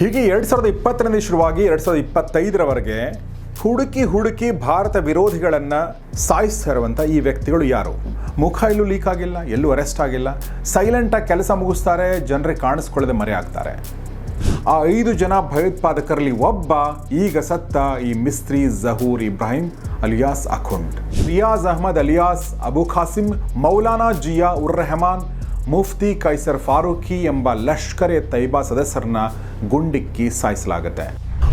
ಹೀಗೆ ಎರಡು ಸಾವಿರದ ಇಪ್ಪತ್ತರಿಂದ ಶುರುವಾಗಿ ಎರಡು ಸಾವಿರದ ಇಪ್ಪತ್ತೈದರವರೆಗೆ ಹುಡುಕಿ ಹುಡುಕಿ ಭಾರತ ವಿರೋಧಿಗಳನ್ನು ಸಾಯಿಸ್ತಾ ಇರುವಂಥ ಈ ವ್ಯಕ್ತಿಗಳು ಯಾರು? ಮುಖ ಎಲ್ಲೂ ಲೀಕ್ ಆಗಿಲ್ಲ, ಎಲ್ಲೂ ಅರೆಸ್ಟ್ ಆಗಿಲ್ಲ. ಸೈಲೆಂಟಾಗಿ ಕೆಲಸ ಮುಗಿಸ್ತಾರೆ, ಜನರಿಗೆ ಕಾಣಿಸ್ಕೊಳ್ಳದೆ ಮರೆ ಆಗ್ತಾರೆ ಆ ಐದು ಜನ ಭಯೋತ್ಪಾದಕರಲ್ಲಿ ಒಬ್ಬ, ಈಗ ಸತ್ತ ಈ ಮಿಸ್ತ್ರಿ ಜಹೂರ್ ಇಬ್ರಾಹಿಂ ಅಲಿಯಾಸ್ ಅಖುಂಡ್. ರಿಯಾಜ್ ಅಹಮದ್ ಅಲಿಯಾಸ್ ಅಬು ಖಾಸಿಂ, ಮೌಲಾನಾ ಜಿಯಾ ಉರ್ ರೆಹಮಾನ್ ಮುಫ್ತಿ ಕೈಸರ್ ಫಾರೂಕಿ ಎಂಬ ಲಷ್ಕರ್ ತೈಬಾ ಸದಸ್ಯರನ್ನ ಗುಂಡಿಕ್ಕಿ ಸಾಯಿಸಲಾಗುತ್ತೆ.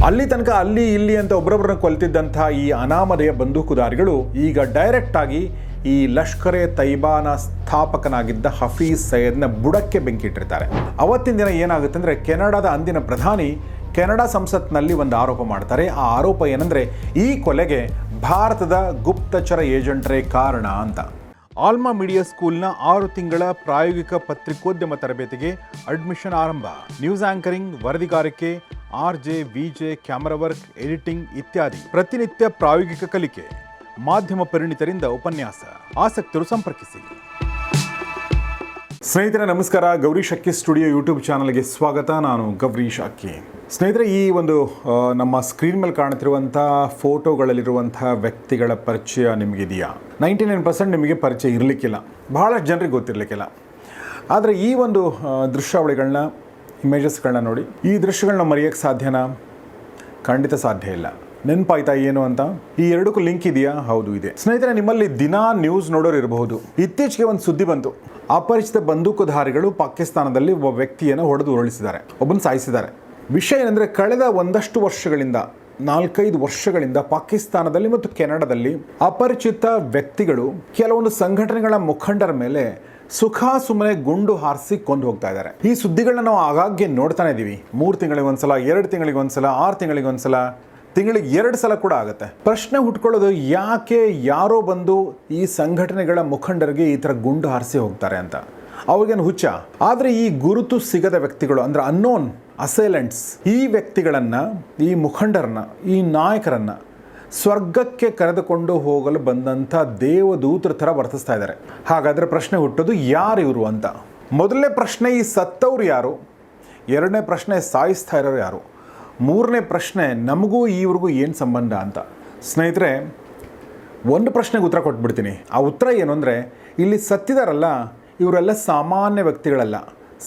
ಅಲ್ಲಿ ತನಕ ಅಲ್ಲಿ ಇಲ್ಲಿ ಅಂತ ಒಬ್ಬರೊಬ್ಬರನ್ನ ಕೊಲ್ತಿದ್ದಂಥ ಈ ಅನಾಮಧೇಯ ಬಂದೂಕುದಾರಿಗಳು ಈಗ ಡೈರೆಕ್ಟ್ ಆಗಿ ಈ ಲಷ್ಕರ್ ತೈಬಾನ ಸ್ಥಾಪಕನಾಗಿದ್ದ ಹಫೀಜ್ ಸೈಯದ್ನ ಬುಡಕ್ಕೆ ಬೆಂಕಿ ಇಟ್ಟಿರ್ತಾರೆ ಅವತ್ತಿನ ದಿನ ಏನಾಗುತ್ತೆ ಅಂದರೆ ಕೆನಡಾದ ಅಂದಿನ ಪ್ರಧಾನಿ ಕೆನಡಾ ಸಂಸತ್ನಲ್ಲಿ ಒಂದು ಆರೋಪ ಮಾಡ್ತಾರೆ. ಆ ಆರೋಪ ಏನಂದರೆ ಈ ಕೊಲೆಗೆ ಭಾರತದ ಗುಪ್ತಚರ ಏಜೆಂಟರೇ ಕಾರಣ ಅಂತ. ಆಲ್ಮಾ ಮೀಡಿಯಾ ಸ್ಕೂಲ್ನ ಆರು ತಿಂಗಳ ಪ್ರಾಯೋಗಿಕ ಪತ್ರಿಕೋದ್ಯಮ ತರಬೇತಿಗೆ ಅಡ್ಮಿಷನ್ ಆರಂಭ. News anchoring, ವರದಿಗಾರಿಕೆ, R J, V J, camera work, editing ಇತ್ಯಾದಿ ಪ್ರತಿನಿತ್ಯ ಪ್ರಾಯೋಗಿಕ ಕಲಿಕೆ. ಮಾಧ್ಯಮ ಪರಿಣಿತರಿಂದ ಉಪನ್ಯಾಸ. ಆಸಕ್ತರು ಸಂಪರ್ಕಿಸಿ. ಸ್ನೇಹಿತರೆ, ನಮಸ್ಕಾರ. ಗೌರೀಶ್ ಅಕ್ಕಿ ಸ್ಟುಡಿಯೋ ಯೂಟ್ಯೂಬ್ ಚಾನಲ್ಗೆ ಸ್ವಾಗತ. ನಾನು ಗೌರೀಶ್ ಅಕ್ಕಿ ಸ್ನೇಹಿತರೆ, ಈ ಒಂದು ನಮ್ಮ ಸ್ಕ್ರೀನ್ ಮೇಲೆ ಕಾಣುತ್ತಿರುವಂಥ ಫೋಟೋಗಳಲ್ಲಿರುವಂಥ ವ್ಯಕ್ತಿಗಳ ಪರಿಚಯ ನಿಮಗಿದೆಯಾ? ನೈಂಟಿ ನೈನ್ ಪರ್ಸೆಂಟ್ ನಿಮಗೆ ಪರಿಚಯ ಇರಲಿಕ್ಕಿಲ್ಲ. ಬಹಳಷ್ಟು ಜನರಿಗೆ ಗೊತ್ತಿರಲಿಕ್ಕಿಲ್ಲ. ಆದರೆ ಈ ಒಂದು ದೃಶ್ಯಾವಳಿಗಳನ್ನ ಇಮೇಜಸ್ಗಳನ್ನ ನೋಡಿ, ಈ ದೃಶ್ಯಗಳನ್ನ ಮರೆಯೋಕ್ಕೆ ಸಾಧ್ಯನಾ? ಖಂಡಿತ ಸಾಧ್ಯ ಇಲ್ಲ. ನೆನಪಾಯ್ತಾ ಏನು ಅಂತ? ಈ ಎರಡಕ್ಕೂ ಲಿಂಕ್ ಇದೆಯಾ? ಹೌದು, ಇದೆ. ಸ್ನೇಹಿತರೆ, ನಿಮ್ಮಲ್ಲಿ ದಿನಾ ನ್ಯೂಸ್ ನೋಡೋರು ಇರಬಹುದು. ಇತ್ತೀಚೆಗೆ ಒಂದು ಸುದ್ದಿ ಬಂತು. ಅಪರಿಚಿತ ಬಂದೂಕುಧಾರಿಗಳು ಪಾಕಿಸ್ತಾನದಲ್ಲಿ ಒಬ್ಬ ವ್ಯಕ್ತಿಯನ್ನು ಹೊಡೆದು ಉರುಳಿಸಿದ್ದಾರೆ. ಒಬ್ಬನ ಸಾಯಿಸಿದ್ದಾರೆ. ವಿಷಯ ಏನಂದರೆ ಕಳೆದ ಒಂದಷ್ಟು ವರ್ಷಗಳಿಂದ, ನಾಲ್ಕೈದು ವರ್ಷಗಳಿಂದ ಪಾಕಿಸ್ತಾನದಲ್ಲಿ ಮತ್ತು ಕೆನಡಾದಲ್ಲಿ ಅಪರಿಚಿತ ವ್ಯಕ್ತಿಗಳು, ಕೆಲವೊಂದು ಸಂಘಟನೆಗಳ ಮುಖಂಡರ ಮೇಲೆ ಸುಖ ಸುಮ್ಮನೆ ಗುಂಡು ಹಾರಿಸಿ ಕೊಂದು ಹೋಗ್ತಾ ಇದ್ದಾರೆ. ಈ ಸುದ್ದಿಗಳನ್ನ ನಾವು ಆಗಾಗ್ಗೆ ನೋಡ್ತಾನೆ ಇದ್ದೀವಿ ಮೂರು ತಿಂಗಳಿಗೆ ಒಂದ್ಸಲ, ಎರಡು ತಿಂಗಳಿಗೆ ಒಂದ್ಸಲ, ಆರು ತಿಂಗಳಿಗೆ ಒಂದ್ಸಲ, ತಿಂಗಳಿಗೆ ಎರಡು ಸಲ ಕೂಡ ಆಗುತ್ತೆ. ಪ್ರಶ್ನೆ ಹುಟ್ಕೊಳ್ಳೋದು ಯಾಕೆ ಯಾರೋ ಬಂದು ಈ ಸಂಘಟನೆಗಳ ಮುಖಂಡರಿಗೆ ಈ ಥರ ಗುಂಡು ಹಾರಿಸಿ ಹೋಗ್ತಾರೆ ಅಂತ. ಅವ್ರಿಗೇನು ಹುಚ್ಚ? ಆದರೆ ಈ ಗುರುತು ಸಿಗದ ವ್ಯಕ್ತಿಗಳು ಅಂದ್ರೆ ಅನ್ನೋನ್ ಅಸೈಲೆಂಟ್ಸ್. ಈ ವ್ಯಕ್ತಿಗಳನ್ನು, ಈ ಮುಖಂಡರನ್ನ, ಈ ನಾಯಕರನ್ನ ಸ್ವರ್ಗಕ್ಕೆ ಕರೆದುಕೊಂಡು ಹೋಗಲು ಬಂದಂಥ ದೇವದೂತರ ಥರ ವರ್ತಿಸ್ತಾ ಇದ್ದಾರೆ. ಹಾಗಾದರೆ ಪ್ರಶ್ನೆ ಹುಟ್ಟೋದು ಯಾರು ಇವರು ಅಂತ? ಮೊದಲನೇ ಪ್ರಶ್ನೆ ಈ ಸತ್ತವ್ರು ಯಾರು? ಎರಡನೇ ಪ್ರಶ್ನೆ ಸಾಯಿಸ್ತಾ ಇರೋರು ಯಾರು? ಮೂರನೇ ಪ್ರಶ್ನೆ ನಮಗೂ ಇವ್ರಿಗೂ ಏನು ಸಂಬಂಧ ಅಂತ? ಸ್ನೇಹಿತರೆ, ಒಂದು ಪ್ರಶ್ನೆಗೆ ಉತ್ತರ ಕೊಟ್ಬಿಡ್ತೀನಿ. ಆ ಉತ್ತರ ಏನು ಅಂದರೆ, ಇಲ್ಲಿ ಸತ್ತಿದಾರಲ್ಲ, ಇವರೆಲ್ಲ ಸಾಮಾನ್ಯ ವ್ಯಕ್ತಿಗಳಲ್ಲ.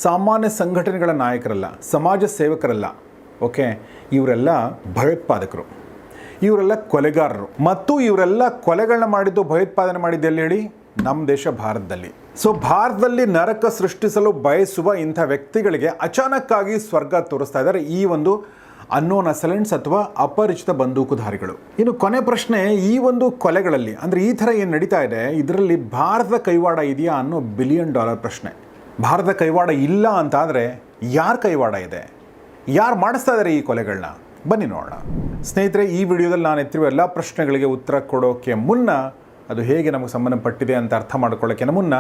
ಸಾಮಾನ್ಯ ಸಂಘಟನೆಗಳ ನಾಯಕರಲ್ಲ, ಸಮಾಜ ಸೇವಕರಲ್ಲ ಓಕೆ ಇವರೆಲ್ಲ ಭಯೋತ್ಪಾದಕರು. ಇವರೆಲ್ಲ ಕೊಲೆಗಾರರು. ಮತ್ತು ಇವರೆಲ್ಲ ಕೊಲೆಗಳನ್ನ ಮಾಡಿದ್ದು ಭಯೋತ್ಪಾದನೆ ಮಾಡಿದ್ದು ಎಲ್ಲಿ ಹೇಳಿ? ನಮ್ಮ ದೇಶ ಭಾರತದಲ್ಲಿ. ಸೊ ಭಾರತದಲ್ಲಿ ನರಕ ಸೃಷ್ಟಿಸಲು ಬಯಸುವ ಇಂಥ ವ್ಯಕ್ತಿಗಳಿಗೆ ಅಚಾನಕ್ಕಾಗಿ ಸ್ವರ್ಗ ತೋರಿಸ್ತಾ ಇದ್ದಾರೆ ಈ ಒಂದು ಅನ್ನೋನ್ ಅಸಲೆಂಟ್ಸ್ ಅಥವಾ ಅಪರಿಚಿತ ಬಂದೂಕುಧಾರಿಗಳು. ಇನ್ನು ಕೊನೆ ಪ್ರಶ್ನೆ, ಈ ಒಂದು ಕೊಲೆಗಳಲ್ಲಿ, ಅಂದರೆ ಈ ಥರ ಏನು ನಡೀತಾ ಇದೆ, ಇದರಲ್ಲಿ ಭಾರತದ ಕೈವಾಡ ಇದೆಯಾ ಅನ್ನೋ ಬಿಲಿಯನ್ ಡಾಲರ್ ಪ್ರಶ್ನೆ. ಭಾರತದ ಕೈವಾಡ ಇಲ್ಲ ಅಂತಾದರೆ ಯಾರ ಕೈವಾಡ ಇದೆ? ಯಾರು ಮಾಡಿಸ್ತಾ ಇದ್ದಾರೆ ಈ ಕೊಲೆಗಳನ್ನ ಬನ್ನಿ ನೋಡೋಣ. ಸ್ನೇಹಿತರೆ, ಈ ವಿಡಿಯೋದಲ್ಲಿ ನಾನು ಎತ್ತಿರುವ ಎಲ್ಲ ಪ್ರಶ್ನೆಗಳಿಗೆ ಉತ್ತರ ಕೊಡೋಕ್ಕೆ ಮುನ್ನ ಅದು ಹೇಗೆ ನಮಗೆ ಸಂಬಂಧಪಟ್ಟಿದೆ ಅಂತ ಅರ್ಥ ಮಾಡ್ಕೊಳ್ಳೋಕ್ಕೆ ಮುನ್ನ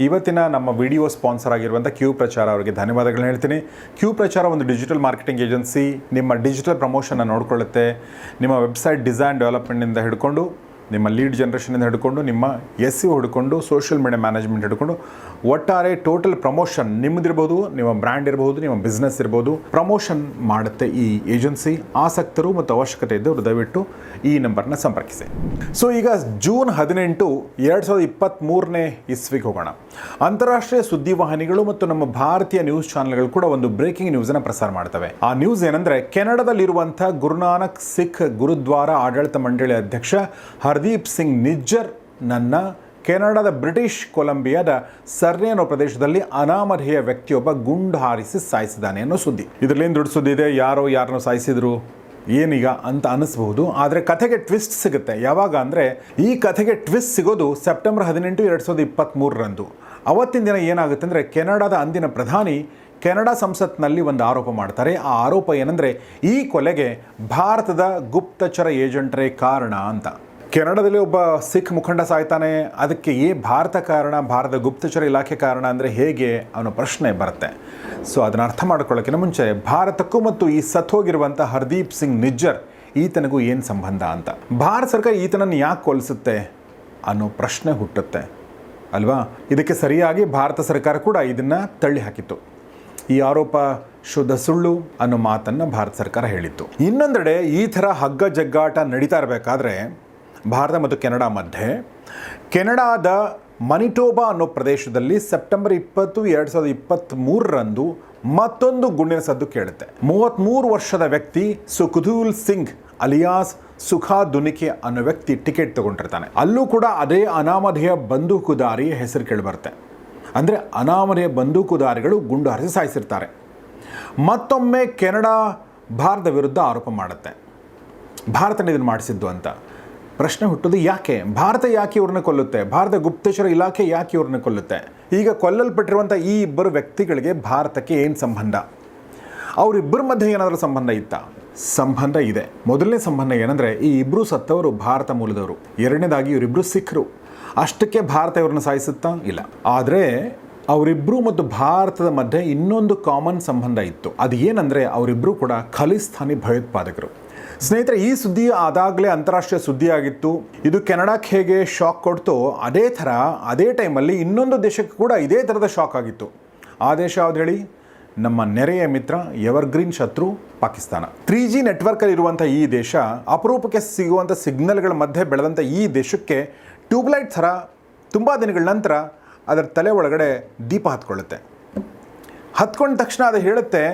ಇವತ್ತಿನ ನಮ್ಮ ವಿಡಿಯೋ ಸ್ಪಾನ್ಸರ್ ಆಗಿರುವಂಥ ಕ್ಯೂ ಪ್ರಚಾರ ಅವರಿಗೆ ಧನ್ಯವಾದಗಳನ್ನ ಹೇಳ್ತೀನಿ. ಕ್ಯೂ ಪ್ರಚಾರ ಒಂದು ಡಿಜಿಟಲ್ ಮಾರ್ಕೆಟಿಂಗ್ ಏಜೆನ್ಸಿ, ನಿಮ್ಮ ಡಿಜಿಟಲ್ ಪ್ರಮೋಷನ್ನ ನೋಡ್ಕೊಳ್ಳುತ್ತೆ. ನಿಮ್ಮ ವೆಬ್ಸೈಟ್ ಡಿಸೈನ್ ಡೆವಲಪ್ಮೆಂಟಿಂದ ಹಿಡ್ಕೊಂಡು ನಿಮ್ಮ ಲೀಡ್ ಜನ್ರೇಷನಿಂದ ಹಿಡ್ಕೊಂಡು ನಿಮ್ಮ ಎಸ್ ಸಿ ಹಿಡ್ಕೊಂಡು ಸೋಷಿಯಲ್ ಮೀಡಿಯಾ ಮ್ಯಾನೇಜ್ಮೆಂಟ್ ಹಿಡ್ಕೊಂಡು ಒಟ್ಟಾರೆ ಟೋಟಲ್ ಪ್ರಮೋಷನ್ ನಿಮ್ಮದಿರ್ಬೋದು ನಿಮ್ಮ ಬ್ರ್ಯಾಂಡ್ ಇರ್ಬೋದು, ನಿಮ್ಮ ಬಿಸ್ನೆಸ್ ಇರ್ಬೋದು ಪ್ರಮೋಷನ್ ಮಾಡುತ್ತೆ ಈ ಏಜೆನ್ಸಿ ಆಸಕ್ತರು ಮತ್ತು ಅವಶ್ಯಕತೆ ಇದ್ದವರು ದಯವಿಟ್ಟು ಈ ನಂಬರ್ನ ಸಂಪರ್ಕಿಸಿ. ಸೊ ಈಗ ಜೂನ್ ಹದಿನೆಂಟು ಎರಡು ಸಾವಿರದ ಇಪ್ಪತ್ತ್ಮೂರನೇ ಇಸ್ವಿಗೆ ಹೋಗೋಣ. ಅಂತಾರಾಷ್ಟ್ರೀಯ ಸುದ್ದಿವಾಹಿನಿಗಳು ಮತ್ತು ನಮ್ಮ ಭಾರತೀಯ ನ್ಯೂಸ್ ಚಾನೆಲ್ಗಳು ಕೂಡ ಒಂದು ಬ್ರೇಕಿಂಗ್ ನ್ಯೂಸನ್ನು ಪ್ರಸಾರ ಮಾಡ್ತವೆ. ಆ ನ್ಯೂಸ್ ಏನಂದ್ರೆ, ಕೆನಡಾದಲ್ಲಿರುವಂಥ ಗುರುನಾನಕ್ ಸಿಖ್ ಗುರುದ್ವಾರ ಆಡಳಿತ ಮಂಡಳಿ ಅಧ್ಯಕ್ಷ ಹರ್ದೀಪ್ ಸಿಂಗ್ ನಿಜ್ಜರ್ ನನ್ನ ಕೆನಡಾದ ಬ್ರಿಟಿಷ್ ಕೊಲಂಬಿಯಾದ ಸರ್ನೆ ಅನ್ನೋ ಪ್ರದೇಶದಲ್ಲಿ ಅನಾಮಧೇಯ ವ್ಯಕ್ತಿಯೊಬ್ಬ ಗುಂಡು ಹಾರಿಸಿ ಸಾಯಿಸಿದ್ದಾನೆ ಅನ್ನೋ ಸುದ್ದಿ. ಇದರಲ್ಲಿ ದೊಡ್ಡ ಸುದ್ದಿ ಇದೆ? ಯಾರೋ ಯಾರನ್ನೋ ಸಾಯಿಸಿದ್ರು? ಏನೀಗ ಅಂತ ಅನಿಸ್ಬಹುದು. ಆದರೆ ಕಥೆಗೆ ಟ್ವಿಸ್ಟ್ ಸಿಗುತ್ತೆ. ಯಾವಾಗ ಅಂದರೆ ಈ ಕಥೆಗೆ ಟ್ವಿಸ್ಟ್ ಸಿಗೋದು ಸೆಪ್ಟೆಂಬರ್ ಹದಿನೆಂಟು ಎರಡು ಸಾವಿರದ ಇಪ್ಪತ್ತ್ಮೂರರಂದು ಅವತ್ತಿನ ದಿನ ಏನಾಗುತ್ತೆ ಅಂದರೆ ಕೆನಡಾದ ಅಂದಿನ ಪ್ರಧಾನಿ ಕೆನಡಾ ಸಂಸತ್ನಲ್ಲಿ ಒಂದು ಆರೋಪ ಮಾಡ್ತಾರೆ. ಆ ಆರೋಪ ಏನಂದರೆ ಈ ಕೊಲೆಗೆ ಭಾರತದ ಗುಪ್ತಚರ ಏಜೆಂಟರೇ ಕಾರಣ ಅಂತ. ಕೆನಡಾದಲ್ಲಿ ಒಬ್ಬ ಸಿಖ್ ಮುಖಂಡ ಸಾಯ್ತಾನೆ. ಅದಕ್ಕೆ ಏ ಭಾರತ ಕಾರಣ ಭಾರತ ಗುಪ್ತಚರ ಇಲಾಖೆ ಕಾರಣ ಅಂದರೆ ಹೇಗೆ ಅನ್ನೋ ಪ್ರಶ್ನೆ ಬರುತ್ತೆ. ಸೊ ಅದನ್ನು ಅರ್ಥ ಮಾಡ್ಕೊಳ್ಳೋಕ್ಕಿಂತ ಮುಂಚೆ ಭಾರತಕ್ಕೂ ಮತ್ತು ಈ ಸತ್ತೋಗಿರುವಂಥ ಹರ್ದೀಪ್ ಸಿಂಗ್ ನಿಜ್ಜರ್ ಈತನಿಗೂ ಏನು ಸಂಬಂಧ ಅಂತ. ಭಾರತ ಸರ್ಕಾರ ಈತನನ್ನು ಯಾಕೆ ಕೊಲಿಸುತ್ತೆ ಅನ್ನೋ ಪ್ರಶ್ನೆ ಹುಟ್ಟುತ್ತೆ. ಅಲ್ವಾ? ಇದಕ್ಕೆ ಸರಿಯಾಗಿ ಭಾರತ ಸರ್ಕಾರ ಕೂಡ ಇದನ್ನು ತಳ್ಳಿ ಹಾಕಿತ್ತು. ಈ ಆರೋಪ ಶುದ್ಧ ಸುಳ್ಳು ಅನ್ನೋ ಮಾತನ್ನು ಭಾರತ ಸರ್ಕಾರ ಹೇಳಿತ್ತು. ಇನ್ನೊಂದೆಡೆ ಈ ಥರ ಹಗ್ಗ ಜಗ್ಗಾಟ ನಡೀತಾ ಇರಬೇಕಾದ್ರೆ ಭಾರತ ಮತ್ತು ಕೆನಡಾ ಮಧ್ಯೆ. ಕೆನಡಾದ ಮನಿಟೋಬಾ ಅನ್ನೋ ಪ್ರದೇಶದಲ್ಲಿ ಸೆಪ್ಟೆಂಬರ್ ಇಪ್ಪತ್ತು, ಎರಡು ಸಾವಿರದ ಇಪ್ಪತ್ತ್ಮೂರರಂದು ಮತ್ತೊಂದು ಗುಂಡಿನ ಸದ್ದು ಕೇಳುತ್ತೆ. ಮೂವತ್ತ್ಮೂರು ವರ್ಷದ ವ್ಯಕ್ತಿ ಸುಖದೂಲ್ ಸಿಂಗ್ ಅಲಿಯಾಸ್ ಸುಖಾ ದುನಿಕೆ ಅನ್ನೋ ವ್ಯಕ್ತಿ ಟಿಕೆಟ್ ತಗೊಂಡಿರ್ತಾನೆ. ಅಲ್ಲೂ ಕೂಡ ಅದೇ ಅನಾಮಧೇಯ ಬಂದೂಕುದಾರಿ ಹೆಸರು ಕೇಳಿಬರುತ್ತೆ. ಅಂದರೆ ಅನಾಮಧೇಯ ಬಂದೂಕುದಾರಿಗಳು ಗುಂಡು ಹರಿಸಿ ಸಾಯಿಸಿರ್ತಾರೆ. ಮತ್ತೊಮ್ಮೆ ಕೆನಡಾ ಭಾರತದ ವಿರುದ್ಧ ಆರೋಪ ಮಾಡುತ್ತೆ. ಭಾರತ ಇದನ್ನು ಮಾಡಿಸಿದ್ದು ಅಂತ. ಪ್ರಶ್ನೆ ಹುಟ್ಟೋದು ಯಾಕೆ? ಭಾರತ ಯಾಕೆ ಇವ್ರನ್ನ ಕೊಲ್ಲುತ್ತೆ? ಭಾರತ ಗುಪ್ತೇಶ್ವರ ಇಲಾಖೆ ಯಾಕೆ ಇವ್ರನ್ನ ಕೊಲ್ಲುತ್ತೆ? ಈಗ ಕೊಲ್ಲಲ್ಪಟ್ಟಿರುವಂಥ ಈ ಇಬ್ಬರು ವ್ಯಕ್ತಿಗಳಿಗೆ ಭಾರತಕ್ಕೆ ಏನು ಸಂಬಂಧ? ಅವರಿಬ್ಬರ ಮಧ್ಯೆ ಏನಾದರೂ ಸಂಬಂಧ ಇತ್ತಾ? ಸಂಬಂಧ ಇದೆ. ಮೊದಲನೇ ಸಂಬಂಧ ಏನಂದರೆ, ಈ ಇಬ್ಬರು ಸತ್ತವರು ಭಾರತ ಮೂಲದವರು. ಎರಡನೇದಾಗಿ ಇವರಿಬ್ಬರು ಸಿಖ್ರು. ಅಷ್ಟಕ್ಕೆ ಭಾರತ ಇವ್ರನ್ನ ಸಾಯಿಸುತ್ತಾ? ಇಲ್ಲ. ಆದರೆ ಅವರಿಬ್ಬರು ಮತ್ತು ಭಾರತದ ಮಧ್ಯೆ ಇನ್ನೊಂದು ಕಾಮನ್ ಸಂಬಂಧ ಇತ್ತು. ಅದು ಏನಂದರೆ ಅವರಿಬ್ಬರು ಕೂಡ ಖಲಿಸ್ತಾನಿ ಭಯೋತ್ಪಾದಕರು. ಸ್ನೇಹಿತರೆ, ಈ ಸುದ್ದಿ ಆದಾಗಲೇ ಅಂತಾರಾಷ್ಟ್ರೀಯ ಸುದ್ದಿ ಆಗಿತ್ತು ಇದು ಕೆನಡಾಕ್ಕೆ ಹೇಗೆ ಶಾಕ್ ಕೊಡ್ತೋ, ಅದೇ ಥರ ಅದೇ ಟೈಮಲ್ಲಿ ಇನ್ನೊಂದು ದೇಶಕ್ಕೆ ಕೂಡ ಇದೇ ಥರದ ಶಾಕ್ ಆಗಿತ್ತು. ಆ ದೇಶ ಯಾವ್ದು ಹೇಳಿ? ನಮ್ಮ ನೆರೆಯ ಮಿತ್ರ, ಎವರ್ಗ್ರೀನ್ ಶತ್ರು, ಪಾಕಿಸ್ತಾನ. ತ್ರೀ ಜಿ ನೆಟ್ವರ್ಕಲ್ಲಿ ಇರುವಂಥ ಈ ದೇಶ, ಅಪರೂಪಕ್ಕೆ ಸಿಗುವಂಥ ಸಿಗ್ನಲ್ಗಳ ಮಧ್ಯೆ ಬೆಳೆದಂಥ ಈ ದೇಶಕ್ಕೆ ಟ್ಯೂಬ್ಲೈಟ್ ಥರ ತುಂಬ ದಿನಗಳ ನಂತರ ಅದರ ತಲೆ ಒಳಗಡೆ ದೀಪ ಹತ್ಕೊಳ್ಳುತ್ತೆ. ಹತ್ಕೊಂಡ ತಕ್ಷಣ ಅದು ಹೇಳುತ್ತೆ,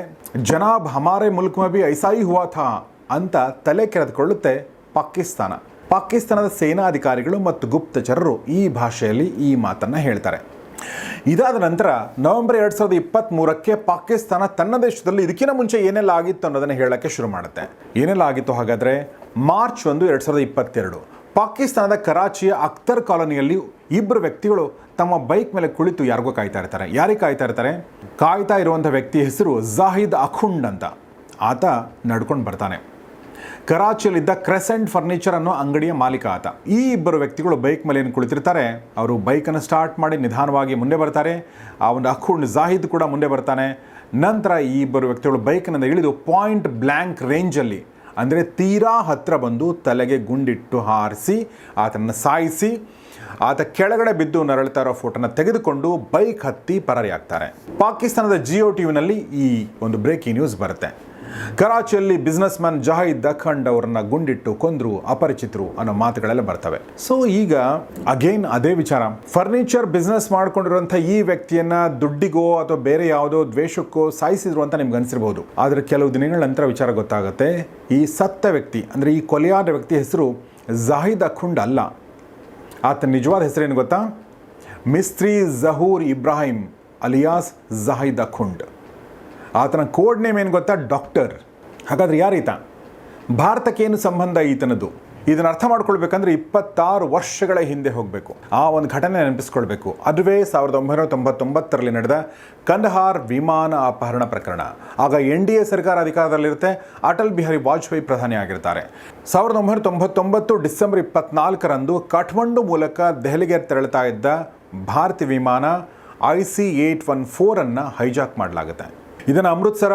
ಜನಾಬ್ ಹಮಾರೆ ಮುಲ್ಕ್ ಮಬಿ ಐಸಾಯಿ ಹುವಾ ಥಾ. ಅಂತ ತಲೆ ಕೆರೆದುಕೊಳ್ಳುತ್ತೆ ಪಾಕಿಸ್ತಾನ. ಪಾಕಿಸ್ತಾನದ ಸೇನಾಧಿಕಾರಿಗಳು ಮತ್ತು ಗುಪ್ತಚರರು ಈ ಭಾಷೆಯಲ್ಲಿ ಈ ಮಾತನ್ನು ಹೇಳ್ತಾರೆ. ಇದಾದ ನಂತರ ನವೆಂಬರ್ ಎರಡು ಸಾವಿರದ ಇಪ್ಪತ್ತ್ಮೂರಕ್ಕೆ ಪಾಕಿಸ್ತಾನ ತನ್ನ ದೇಶದಲ್ಲಿ ಇದಕ್ಕಿಂತ ಮುಂಚೆ ಏನೆಲ್ಲ ಆಗಿತ್ತು ಅನ್ನೋದನ್ನು ಹೇಳೋಕ್ಕೆ ಶುರು ಮಾಡುತ್ತೆ. ಏನೆಲ್ಲ ಆಗಿತ್ತು ಹಾಗಾದರೆ? ಮಾರ್ಚ್ ಒಂದು ಎರಡು ಸಾವಿರದ ಇಪ್ಪತ್ತೆರಡು. ಪಾಕಿಸ್ತಾನದ ಕರಾಚಿಯ ಅಖ್ತರ್ ಕಾಲೋನಿಯಲ್ಲಿ ಇಬ್ಬರು ವ್ಯಕ್ತಿಗಳು ತಮ್ಮ ಬೈಕ್ ಮೇಲೆ ಕುಳಿತು ಯಾರಿಗೋ ಕಾಯ್ತಾ ಇರ್ತಾರೆ. ಯಾರಿಗೆ ಕಾಯ್ತಾ ಇರ್ತಾರೆ? ಕಾಯ್ತಾ ಇರುವಂಥ ವ್ಯಕ್ತಿ ಹೆಸರು ಜಾಹಿದ್ ಅಖುಂಡ್ ಅಂತ. ಆತ ನಡ್ಕೊಂಡು ಬರ್ತಾನೆ. ಕರಾಚಿಯಲ್ಲಿದ್ದ ಕ್ರೆಸೆಂಟ್ ಫರ್ನಿಚರ್ ಅನ್ನೋ ಅಂಗಡಿಯ ಮಾಲೀಕ ಆತ. ಈ ಇಬ್ಬರು ವ್ಯಕ್ತಿಗಳು ಬೈಕ್ ಮೇಲೆ ಏನು ಕುಳಿತಿರ್ತಾರೆ, ಅವರು ಬೈಕನ್ನು ಸ್ಟಾರ್ಟ್ ಮಾಡಿ ನಿಧಾನವಾಗಿ ಮುಂದೆ ಬರ್ತಾರೆ. ಆ ಒಂದು ಅಖುಂಡ್ ಜಾಹಿದ್ ಕೂಡ ಮುಂದೆ ಬರ್ತಾನೆ. ನಂತರ ಈ ಇಬ್ಬರು ವ್ಯಕ್ತಿಗಳು ಬೈಕ್ನಿಂದ ಇಳಿದು ಪಾಯಿಂಟ್ ಬ್ಲ್ಯಾಂಕ್ ರೇಂಜಲ್ಲಿ, ಅಂದರೆ ತೀರಾ ಹತ್ತಿರ ಬಂದು ತಲೆಗೆ ಗುಂಡಿಟ್ಟು ಹಾರಿಸಿ ಆತನನ್ನು ಸಾಯಿಸಿ, ಆತ ಕೆಳಗಡೆ ಬಿದ್ದು ನರಳ್ತಾ ಇರೋ ಫೋಟೋನ ತೆಗೆದುಕೊಂಡು ಬೈಕ್ ಹತ್ತಿ ಪರಾರಿಯಾಗ್ತಾರೆ. ಪಾಕಿಸ್ತಾನದ ಜಿಯೋ ಟಿವಿನಲ್ಲಿ ಈ ಒಂದು ಬ್ರೇಕಿಂಗ್ ನ್ಯೂಸ್ ಬರುತ್ತೆ. ಕರಾಚಿಯಲ್ಲಿ ಬಿಸ್ನೆಸ್ ಮ್ಯಾನ್ ಜಹೀದ್ ದಖಂಡ್ ಅವರನ್ನ ಗುಂಡಿಟ್ಟು ಕೊಂದ್ರು ಅಪರಿಚಿತರು ಅನ್ನೋ ಮಾತುಗಳೆಲ್ಲ ಬರ್ತವೆ. ಸೊ ಈಗ ಅಗೇನ್ ಅದೇ ವಿಚಾರ. ಫರ್ನಿಚರ್ ಬಿಸ್ನೆಸ್ ಮಾಡ್ಕೊಂಡಿರುವಂಥ ಈ ವ್ಯಕ್ತಿಯನ್ನ ದುಡ್ಡಿಗೋ ಅಥವಾ ಬೇರೆ ಯಾವುದೋ ದ್ವೇಷಕ್ಕೋ ಸಾಯಿಸಿದ್ರು ಅಂತ ನಿಮ್ಗೆ ಅನಿಸಿರ್ಬೋದು. ಆದರೆ ಕೆಲವು ದಿನಗಳ ನಂತರ ವಿಚಾರ ಗೊತ್ತಾಗುತ್ತೆ. ಈ ಸತ್ತ ವ್ಯಕ್ತಿ, ಅಂದರೆ ಈ ಕೊಲೆಯಾದ ವ್ಯಕ್ತಿ ಹೆಸರು ಜಾಹಿದ್ ಅಖುಂಡ್ ಅಲ್ಲ. ಆತ ನಿಜವಾದ ಹೆಸರೇನು ಗೊತ್ತಾ? ಮಿಸ್ತ್ರಿ ಜಹೂರ್ ಇಬ್ರಾಹಿಂ ಅಲಿಯಾಸ್ ಜಾಹಿದ್ ಅಖುಂಡ್. ಆತನ ಕೋಡ್ ನೇಮ್ ಏನು ಗೊತ್ತಾ? ಡಾಕ್ಟರ್. ಹಾಗಾದ್ರೆ ಯಾರೀತ ಭಾರತಕ್ಕೇನು ಸಂಬಂಧ ಈತನದು? ಇದನ್ನು ಅರ್ಥ ಮಾಡ್ಕೊಳ್ಬೇಕಂದ್ರೆ ಇಪ್ಪತ್ತಾರು ವರ್ಷಗಳ ಹಿಂದೆ ಹೋಗಬೇಕು. ಆ ಒಂದು ಘಟನೆ ನೆನಪಿಸ್ಕೊಳ್ಬೇಕು. ಅದುವೇ ಸಾವಿರದ ಒಂಬೈನೂರ ತೊಂಬತ್ತೊಂಬತ್ತರಲ್ಲಿ ನಡೆದ ಕಂದಹಾರ್ ವಿಮಾನ ಅಪಹರಣ ಪ್ರಕರಣ. ಆಗ ಎನ್ ಡಿ ಎ ಸರ್ಕಾರ ಅಧಿಕಾರದಲ್ಲಿರುತ್ತೆ. ಅಟಲ್ ಬಿಹಾರಿ ವಾಜಪೇಯಿ ಪ್ರಧಾನಿ ಆಗಿರ್ತಾರೆ. ಸಾವಿರದ ಒಂಬೈನೂರ ತೊಂಬತ್ತೊಂಬತ್ತು ಡಿಸೆಂಬರ್ ಇಪ್ಪತ್ನಾಲ್ಕರಂದು ಕಾಠ್ಮಂಡು ಮೂಲಕ ದೆಹಲಿಗೆ ತೆರಳುತ್ತಾ ಇದ್ದ ಭಾರತೀಯ ವಿಮಾನ ಐ ಸಿ ಏಟ್ ಒನ್ ಫೋರನ್ನು ಹೈಜಾಕ್ ಮಾಡಲಾಗುತ್ತೆ. ಇದನ್ನು ಅಮೃತ್ಸರ,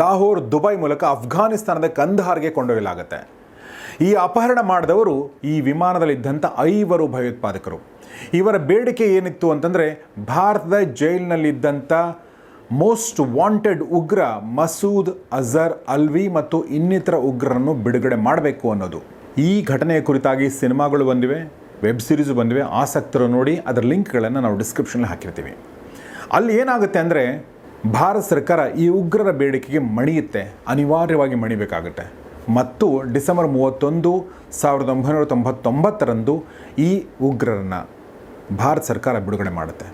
ಲಾಹೋರ್, ದುಬೈ ಮೂಲಕ ಅಫ್ಘಾನಿಸ್ತಾನದ ಕಂದಹಾರ್ಗೆ ಕೊಂಡೊಯ್ಯಲಾಗುತ್ತೆ. ಈ ಅಪಹರಣ ಮಾಡಿದವರು ಈ ವಿಮಾನದಲ್ಲಿದ್ದಂಥ ಐವರು ಭಯೋತ್ಪಾದಕರು. ಇವರ ಬೇಡಿಕೆ ಏನಿತ್ತು ಅಂತಂದರೆ ಭಾರತದ ಜೈಲಿನಲ್ಲಿದ್ದಂಥ ಮೋಸ್ಟ್ ವಾಂಟೆಡ್ ಉಗ್ರ ಮಸೂದ್ ಅಜರ್ ಅಲ್ವಿ ಮತ್ತು ಇನ್ನಿತರ ಉಗ್ರರನ್ನು ಬಿಡುಗಡೆ ಮಾಡಬೇಕು ಅನ್ನೋದು. ಈ ಘಟನೆಯ ಕುರಿತಾಗಿ ಸಿನಿಮಾಗಳು ಬಂದಿವೆ, ವೆಬ್ ಸೀರೀಸು ಬಂದಿವೆ, ಆಸಕ್ತರು ನೋಡಿ ಅದರ ಲಿಂಕ್ಗಳನ್ನು ನಾವು ಡಿಸ್ಕ್ರಿಪ್ಷನಲ್ಲಿ ಹಾಕಿರ್ತೀವಿ. ಅಲ್ಲಿ ಏನಾಗುತ್ತೆ ಅಂದರೆ ಭಾರತ ಸರ್ಕಾರ ಈ ಉಗ್ರರ ಬೇಡಿಕೆಗೆ ಮಣಿಯುತ್ತೆ, ಅನಿವಾರ್ಯವಾಗಿ ಮಣಿಬೇಕಾಗುತ್ತೆ. ಮತ್ತು ಡಿಸೆಂಬರ್ ಮೂವತ್ತೊಂದು ಸಾವಿರದ ಒಂಬೈನೂರ ತೊಂಬತ್ತೊಂಬತ್ತರಂದು ಈ ಉಗ್ರರನ್ನು ಭಾರತ ಸರ್ಕಾರ ಬಿಡುಗಡೆ ಮಾಡುತ್ತೆ.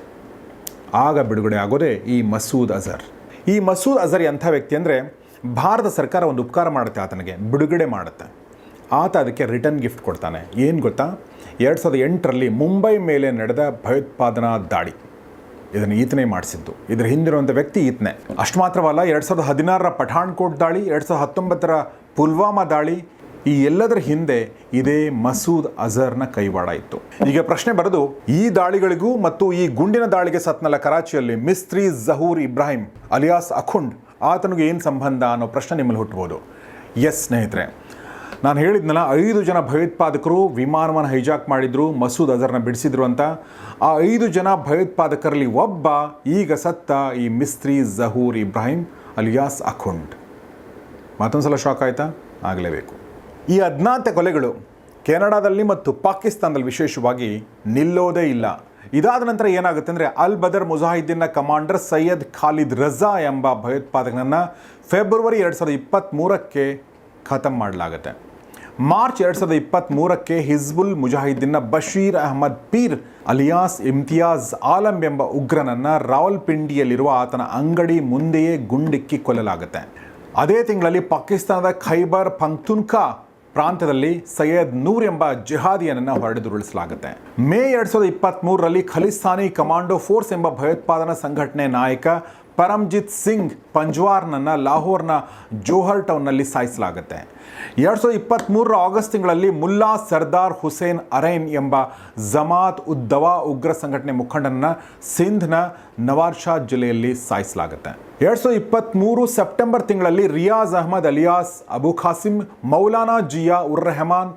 ಆಗ ಬಿಡುಗಡೆ ಆಗೋದೇ ಈ ಮಸೂದ್ ಅಜರ್. ಈ ಮಸೂದ್ ಅಜರ್ ಎಂಥ ವ್ಯಕ್ತಿ ಅಂದರೆ ಭಾರತ ಸರ್ಕಾರ ಒಂದು ಉಪಕಾರ ಮಾಡುತ್ತೆ ಆತನಿಗೆ, ಬಿಡುಗಡೆ ಮಾಡುತ್ತೆ. ಆತ ಅದಕ್ಕೆ ರಿಟರ್ನ್ ಗಿಫ್ಟ್ ಕೊಡ್ತಾನೆ. ಏನು ಗೊತ್ತಾ? ಎರಡು ಸಾವಿರದ ಎಂಟರಲ್ಲಿ ಮುಂಬೈ ಮೇಲೆ ನಡೆದ ಭಯೋತ್ಪಾದನಾ ದಾಳಿ. ಇದನ್ನು ಈತನೇ ಮಾಡಿಸಿದ್ದು. ಇದರ ಹಿಂದಿರುವಂಥ ವ್ಯಕ್ತಿ ಈತನೇ. ಅಷ್ಟು ಮಾತ್ರವಲ್ಲ, ಎರಡು ಸಾವಿರದ ಹದಿನಾರರ ಪಠಾಣ್ಕೋಟ್ ದಾಳಿ, ಎರಡು ಸಾವಿರದ ಹತ್ತೊಂಬತ್ತರ ಪುಲ್ವಾಮಾ ದಾಳಿ, ಈ ಎಲ್ಲದರ ಹಿಂದೆ ಇದೇ ಮಸೂದ್ ಅಜರ್ನ ಕೈವಾಡ ಇತ್ತು. ಈಗ ಪ್ರಶ್ನೆ ಬರೆದು, ಈ ದಾಳಿಗಳಿಗೂ ಮತ್ತು ಈ ಗುಂಡಿನ ದಾಳಿಗೆ ಸತ್ನಲ್ಲ ಕರಾಚಿಯಲ್ಲಿ ಮಿಸ್ತ್ರಿ ಜಹೂರ್ ಇಬ್ರಾಹಿಂ ಅಲಿಯಾಸ್ ಅಖುಂಡ್, ಆತನಿಗೆ ಏನು ಸಂಬಂಧ ಅನ್ನೋ ಪ್ರಶ್ನೆ ನಿಮ್ಮಲ್ಲಿ ಹುಟ್ಟಬಹುದು. ಎಸ್ ಸ್ನೇಹಿತರೆ ನಾನು ಹೇಳಿದ್ನಲ್ಲ, ಐದು ಜನ ಭಯೋತ್ಪಾದಕರು ವಿಮಾನವನ್ನು ಹೈಜಾಕ್ ಮಾಡಿದ್ರು, ಮಸೂದ್ ಅಜರ್ನ ಬಿಡಿಸಿದ್ರು ಅಂತ. ಆ ಐದು ಜನ ಭಯೋತ್ಪಾದಕರಲ್ಲಿ ಒಬ್ಬ, ಈಗ ಸತ್ತ ಈ ಮಿಸ್ತ್ರಿ ಜಹೂರ್ ಇಬ್ರಾಹಿಂ ಅಲಿಯಾಸ್ ಅಖುಂಡ್. ಮತ್ತೊಂದು ಸಲ ಶಾಕ್ ಆಯಿತಾ? ಆಗಲೇಬೇಕು. ಈ ಅಜ್ಞಾತ ಕೊಲೆಗಳು ಕೆನಡಾದಲ್ಲಿ ಮತ್ತು ಪಾಕಿಸ್ತಾನದಲ್ಲಿ ವಿಶೇಷವಾಗಿ ನಿಲ್ಲೋದೇ ಇಲ್ಲ. ಇದಾದ ನಂತರ ಏನಾಗುತ್ತೆ ಅಂದರೆ ಅಲ್ ಬದರ್ ಮುಜಾಹಿದ್ದೀನ್ನ ಕಮಾಂಡರ್ ಸೈಯದ್ ಖಾಲಿದ್ ರಜಾ ಎಂಬ ಭಯೋತ್ಪಾದಕನನ್ನು ಫೆಬ್ರವರಿ ಎರಡು ಸಾವಿರದ ಇಪ್ಪತ್ತ್ಮೂರಕ್ಕೆ ಖತಮ್ ಮಾಡಲಾಗುತ್ತೆ. ಮಾರ್ಚ್ ಎರಡು ಸಾವಿರದ ಇಪ್ಪತ್ತ್ಮೂರಕ್ಕೆ ಹಿಜ್ಬುಲ್ ಮುಜಾಹಿದ್ದೀನ್ನ ಬಶೀರ್ ಅಹಮದ್ ಪೀರ್ ಅಲಿಯಾಸ್ ಇಮ್ತಿಯಾಜ್ ಆಲಂ ಎಂಬ ಉಗ್ರನನ್ನು ರಾವಲ್ಪಿಂಡಿಯಲ್ಲಿರುವ ಆತನ ಅಂಗಡಿ ಮುಂದೆಯೇ ಗುಂಡಿಕ್ಕಿ ಕೊಲ್ಲಲಾಗುತ್ತೆ. ಅದೇ ತಿಂಗಳಲ್ಲಿ ಪಾಕಿಸ್ತಾನದ ಖೈಬರ್ ಪಂಕ್ತುನ್ಕಾ ಪ್ರಾಂತ್ಯದಲ್ಲಿ ಸೈಯದ್ ನೂರ್ ಎಂಬ ಜಿಹಾದಿಯನನ್ನು ಹೊರಡಿದುರುಳಿಸಲಾಗುತ್ತೆ. ಮೇ ಎರಡ್ ಸಾವಿರದ ಇಪ್ಪತ್ತ್ಮೂರರಲ್ಲಿ ಖಲಿಸ್ತಾನಿ ಕಮಾಂಡೋ ಫೋರ್ಸ್ ಎಂಬ ಭಯೋತ್ಪಾದನಾ ಸಂಘಟನೆ ನಾಯಕ ಪರಮ್ಜಿತ್ ಸಿಂಗ್ ಪಂಜ್ವಾರ್ನನ್ನು ಲಾಹೋರ್ನ ಜೋಹರ್ ಟೌನ್ನಲ್ಲಿ ಸಾಯಿಸಲಾಗುತ್ತೆ. ಎರಡು ಸಾವಿರದ ಇಪ್ಪತ್ತ್ಮೂರರ ಆಗಸ್ಟ್ ತಿಂಗಳಲ್ಲಿ ಮುಲ್ಲಾ ಸರ್ದಾರ್ ಹುಸೇನ್ ಅರೈನ್ ಎಂಬ ಜಮಾತ್ ಉದ್ ದವಾ ಉಗ್ರ ಸಂಘಟನೆ ಮುಖಂಡನನ್ನು ಸಿಂಧ್ನ ನವಾರ್ ಶಾ ಜಿಲ್ಲೆಯಲ್ಲಿ ಸಾಯಿಸಲಾಗುತ್ತೆ. ಎರಡು ಸಾವಿರದ ಇಪ್ಪತ್ತ್ಮೂರು ಸೆಪ್ಟೆಂಬರ್ ತಿಂಗಳಲ್ಲಿ ರಿಯಾಜ್ ಅಹಮದ್ ಅಲಿಯಾಸ್, ಅಬು ಖಾಸಿಮ್ ಮೌಲಾನಾ ಜಿಯಾ ಉರ್ ರೆಹಮಾನ್,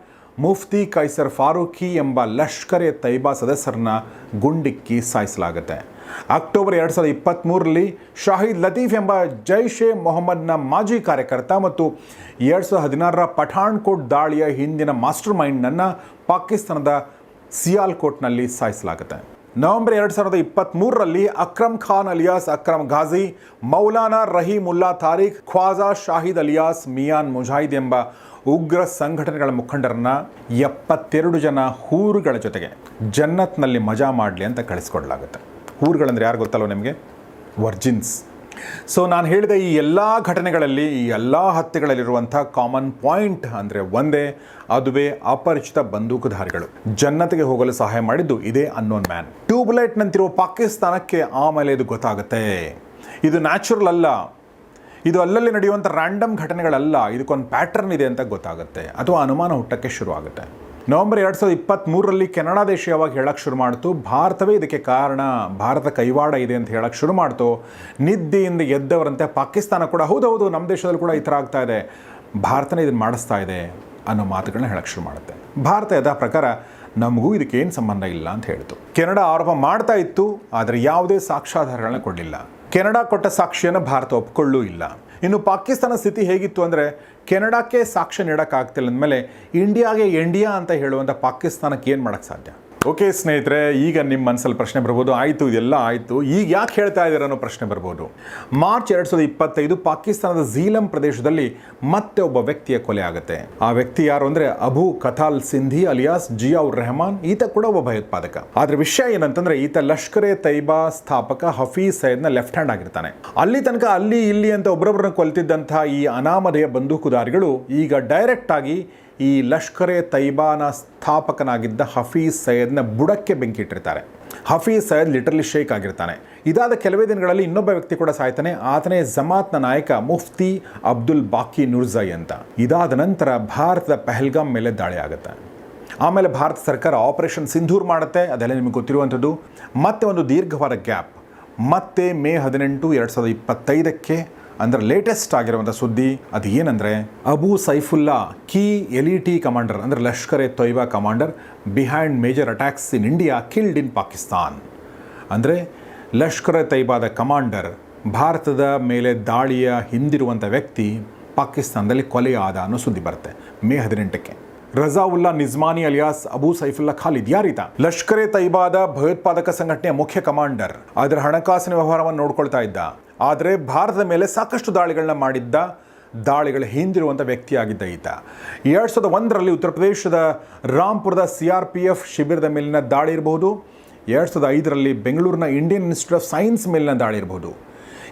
ಮುಫ್ತಿ ಕೈಸರ್ ಫಾರೂಖಿ ಎಂಬ ಲಷ್ಕರ್ ಎ ತೈಬಾ ಸದಸ್ಯರನ್ನ ಗುಂಡಿಕ್ಕಿ ಸಾಯಿಸಲಾಗುತ್ತೆ. ಅಕ್ಟೋಬರ್ ಎರಡು ಸಾವಿರದ ಇಪ್ಪತ್ತ್ಮೂರರಲ್ಲಿ ಶಾಹಿದ್ ಲತೀಫ್ ಎಂಬ ಜೈಷ್ ಎ ಮೊಹಮ್ಮದ್ನ ಮಾಜಿ ಕಾರ್ಯಕರ್ತ ಮತ್ತು ಎರಡು ಸಾವಿರದ ಹದಿನಾರರ ಪಠಾಣ್ಕೋಟ್ ದಾಳಿಯ ಹಿಂದಿನ ಮಾಸ್ಟರ್ ಮೈಂಡ್ನನ್ನು ಪಾಕಿಸ್ತಾನದ ಸಿಯಾಲ್ಕೋಟ್ನಲ್ಲಿ ಸಾಯಿಸಲಾಗುತ್ತೆ. ನವೆಂಬರ್ ಎರಡು ಸಾವಿರದ ಇಪ್ಪತ್ತ್ಮೂರರಲ್ಲಿ ಅಕ್ರಮ್ ಖಾನ್ ಅಲಿಯಾಸ್, ಅಕ್ರಮ್ ಘಾಜಿ ಮೌಲಾನಾ ರಹೀಮುಲ್ಲಾ ತಾರೀಖ್, ಖ್ವಾಜಾ ಶಾಹಿದ್ ಅಲಿಯಾಸ್, ಮಿಯಾನ್ ಮುಜಾಹಿದ್ ಎಂಬ ಉಗ್ರ ಸಂಘಟನೆಗಳ ಮುಖಂಡರನ್ನ ಎಪ್ಪತ್ತೆರಡು ಜನ ಹೂರುಗಳ ಜೊತೆಗೆ ಜನ್ನತ್ನಲ್ಲಿ ಮಜಾ ಮಾಡಲಿ ಅಂತ ಕಳಿಸ್ಕೊಡ್ಲಾಗುತ್ತೆ. ಹೂರುಗಳಂದ್ರೆ ಯಾರು ಗೊತ್ತಲ್ವ ನಿಮಗೆ? ವರ್ಜಿನ್ಸ್. ಸೊ ನಾನು ಹೇಳಿದ ಈ ಎಲ್ಲ ಘಟನೆಗಳಲ್ಲಿ, ಈ ಎಲ್ಲ ಹತ್ಯೆಗಳಲ್ಲಿರುವಂಥ ಕಾಮನ್ ಪಾಯಿಂಟ್ ಅಂದರೆ ಒಂದೇ, ಅದುವೇ ಅಪರಿಚಿತ ಬಂದೂಕುಧಾರಿಗಳು. ಜನ್ನತೆಗೆ ಹೋಗಲು ಸಹಾಯ ಮಾಡಿದ್ದು ಇದೇ ಅನ್ನೋನ್ ಮ್ಯಾನ್ ಟ್ಯೂಬ್ಲೈಟ್ನಂತಿರುವ ಪಾಕಿಸ್ತಾನಕ್ಕೆ ಆಮೇಲೆ ಇದು ಗೊತ್ತಾಗುತ್ತೆ. ಇದು ನ್ಯಾಚುರಲ್ ಅಲ್ಲ. ಇದು ಅಲ್ಲಲ್ಲಿ ನಡೆಯುವಂಥ ರ್ಯಾಂಡಮ್ ಘಟನೆಗಳಲ್ಲ. ಇದಕ್ಕೊಂದು ಪ್ಯಾಟರ್ನ್ ಇದೆ ಅಂತ ಗೊತ್ತಾಗುತ್ತೆ. ಅಥವಾ ಅನುಮಾನ ಹುಟ್ಟಕ್ಕೆ ಶುರು ಆಗುತ್ತೆ ನವೆಂಬರ್ ಎರಡು ಸಾವಿರದ ಇಪ್ಪತ್ತ್ಮೂರರಲ್ಲಿ ಕೆನಡಾ ದೇಶ ಯಾವಾಗ ಹೇಳಕ್ಕೆ ಶುರು ಮಾಡ್ತು? ಭಾರತವೇ ಇದಕ್ಕೆ ಕಾರಣ. ಭಾರತ ಕೈವಾಡ ಇದೆ ಅಂತ ಹೇಳಕ್ಕೆ ಶುರು ಮಾಡ್ತು. ನಿದ್ದೆಯಿಂದ ಎದ್ದವರಂತೆ ಪಾಕಿಸ್ತಾನ ಕೂಡ ಹೌದೌದು ನಮ್ಮ ದೇಶದಲ್ಲಿ ಕೂಡ ಈ ಥರ ಆಗ್ತಾ ಇದೆ. ಭಾರತನೇ ಇದನ್ನು ಮಾಡಿಸ್ತಾ ಇದೆ ಅನ್ನೋ ಮಾತುಗಳನ್ನ ಹೇಳಕ್ಕೆ ಶುರು ಮಾಡುತ್ತೆ. ಭಾರತ ಯಥಾ ಪ್ರಕಾರ ನಮಗೂ ಇದಕ್ಕೆ ಏನು ಸಂಬಂಧ ಇಲ್ಲ ಅಂತ ಹೇಳ್ತು. ಕೆನಡಾ ಆರೋಪ ಮಾಡ್ತಾ ಇತ್ತು, ಆದರೆ ಯಾವುದೇ ಸಾಕ್ಷ್ಯಾಧಾರಗಳನ್ನ ಕೊಡಲಿಲ್ಲ. ಕೆನಡಾ ಕೊಟ್ಟ ಸಾಕ್ಷಿಯನ್ನು ಭಾರತ ಒಪ್ಪಿಕೊಳ್ಳೂ ಇಲ್ಲ. ಇನ್ನು ಪಾಕಿಸ್ತಾನ ಸ್ಥಿತಿ ಹೇಗಿತ್ತು ಅಂದರೆ ಕೆನಡಾಕ್ಕೆ ಸಾಕ್ಷ್ಯ ನೀಡೋಕ್ಕಾಗ್ತಿಲ್ಲ ಅಂದಮೇಲೆ ಇಂಡಿಯಾಗೆ ಇಂಡಿಯಾ ಅಂತ ಹೇಳುವಂಥ ಪಾಕಿಸ್ತಾನಕ್ಕೆ ಏನು ಮಾಡೋಕ್ಕೆ ಸಾಧ್ಯ? ಓಕೆ ಸ್ನೇಹಿತರೆ, ಈಗ ನಿಮ್ಮ ಮನಸ್ಸಲ್ಲಿ ಪ್ರಶ್ನೆ ಬರ್ಬೋದು. ಆಯಿತು, ಇದೆಲ್ಲ ಆಯಿತು. ಈಗ ಯಾಕೆ ಹೇಳ್ತಾ ಇದ್ದೀರ ಅನ್ನೋ ಪ್ರಶ್ನೆ ಬರ್ಬೋದು. ಮಾರ್ಚ್ ಎರಡು ಸಾವಿರದ ಇಪ್ಪತ್ತೈದು ಪಾಕಿಸ್ತಾನದ ಝೀಲಂ ಪ್ರದೇಶದಲ್ಲಿ ಮತ್ತೆ ಒಬ್ಬ ವ್ಯಕ್ತಿಯ ಕೊಲೆ ಆಗುತ್ತೆ. ಆ ವ್ಯಕ್ತಿ ಯಾರು ಅಂದರೆ ಅಬು ಕಥಾಲ್ ಸಿಂಧಿ ಅಲಿಯಾಸ್ ಜಿಯಾ ಉರ್ ರೆಹಮಾನ್. ಈತ ಕೂಡ ಒಬ್ಬ ಭಯೋತ್ಪಾದಕ. ಆದರೆ ವಿಷಯ ಏನಂತಂದ್ರೆ ಈತ ಲಷ್ಕರೆ ತೈಬಾ ಸ್ಥಾಪಕ ಹಫೀಜ್ ಸೈದ್ನ ಲೆಫ್ಟ್ ಹ್ಯಾಂಡ್ ಆಗಿರ್ತಾನೆ. ಅಲ್ಲಿ ತನಕ ಅಲ್ಲಿ ಇಲ್ಲಿ ಅಂತ ಒಬ್ಬರೊಬ್ಬರನ್ನ ಕೊಲ್ತಿದ್ದಂಥ ಈ ಅನಾಮಧೇಯ ಬಂದೂಕುದಾರಿಗಳು ಈಗ ಡೈರೆಕ್ಟ್ ಆಗಿ ಈ ಲಷ್ಕರ್ ತೈಬಾನ ಸ್ಥಾಪಕನಾಗಿದ್ದ ಹಫೀಜ್ ಸೈಯದ್ನ ಬುಡಕ್ಕೆ ಬೆಂಕಿ ಇಟ್ಟಿರ್ತಾರೆ ಹಫೀಜ್ ಸೈಯದ್ ಲಿಟರ್ಲಿ ಶೇಕ್ ಆಗಿರ್ತಾನೆ. ಇದಾದ ಕೆಲವೇ ದಿನಗಳಲ್ಲಿ ಇನ್ನೊಬ್ಬ ವ್ಯಕ್ತಿ ಕೂಡ ಸಾಯ್ತಾನೆ. ಆತನೇ ಜಮಾತ್ನ ನಾಯಕ ಮುಫ್ತಿ ಅಬ್ದುಲ್ ಬಾಕಿ ನುರ್ಜೈ ಅಂತ. ಇದಾದ ನಂತರ ಭಾರತದ ಪೆಹಲ್ಗಾಮ್ ಮೇಲೆ ದಾಳಿ ಆಗುತ್ತೆ. ಆಮೇಲೆ ಭಾರತ ಸರ್ಕಾರ ಆಪರೇಷನ್ ಸಿಂಧೂರ್ ಮಾಡುತ್ತೆ. ಅದೆಲ್ಲ ನಿಮಗೆ ಗೊತ್ತಿರುವಂಥದ್ದು. ಮತ್ತೆ ಒಂದು ದೀರ್ಘವಾದ ಗ್ಯಾಪ್. ಮತ್ತೆ ಮೇ ಹದಿನೆಂಟು, ಎರಡು ಸಾವಿರದ ಇಪ್ಪತ್ತೈದಕ್ಕೆ ಅಂದರೆ ಲೇಟೆಸ್ಟ್ ಆಗಿರುವಂಥ ಸುದ್ದಿ, ಅದು ಏನಂದರೆ Abu Saifullah, key elite commander ಅಂದರೆ Lashkar e Toiba commander behind major attacks in India killed in Pakistan ಅಂದರೆ ಲಷ್ಕರ್ ಎ ತೈಬಾದ ಕಮಾಂಡರ್ ಭಾರತದ ಮೇಲೆ ದಾಳಿಯ ಹಿಂದಿರುವಂಥ ವ್ಯಕ್ತಿ ಪಾಕಿಸ್ತಾನದಲ್ಲಿ ಕೊಲೆಯಾದ ಅನ್ನೋ ಸುದ್ದಿ ಬರುತ್ತೆ, ಮೇ ಹದಿನೆಂಟಕ್ಕೆ. ರಜಾವುಲ್ಲಾ ನಿಜ್ಮಾನಿ ಅಲಿಯಾಸ್ ಅಬು ಸೈಫುಲ್ಲಾ ಖಾಲಿದ್, ಯಾರೀತ? ಲಷ್ಕರ್ ತೈಬಾದ ಭಯೋತ್ಪಾದಕ ಸಂಘಟನೆಯ ಮುಖ್ಯ ಕಮಾಂಡರ್ ಅದರ ಹಣಕಾಸಿನ ವ್ಯವಹಾರವನ್ನು ನೋಡ್ಕೊಳ್ತಾ ಇದ್ದ. ಆದರೆ ಭಾರತದ ಮೇಲೆ ಸಾಕಷ್ಟು ದಾಳಿಗಳನ್ನ ಮಾಡಿದ್ದ ದಾಳಿಗಳ ಹಿಂದಿರುವಂಥ ವ್ಯಕ್ತಿಯಾಗಿದ್ದ ಈತ. ಎರಡು ಸಾವಿರದ ಒಂದರಲ್ಲಿ ಉತ್ತರ ಪ್ರದೇಶದ ರಾಂಪುರದ ಸಿ ಆರ್ ಪಿ ಎಫ್ ಶಿಬಿರದ ಮೇಲಿನ ದಾಳಿ ಇರಬಹುದು. ಎರಡು ಸಾವಿರದ ಐದರಲ್ಲಿ ಬೆಂಗಳೂರಿನ ಇಂಡಿಯನ್ ಇನ್ಸ್ಟಿಟ್ಯೂಟ್ ಆಫ್ ಸೈನ್ಸ್ ಮೇಲಿನ ದಾಳಿ ಇರಬಹುದು.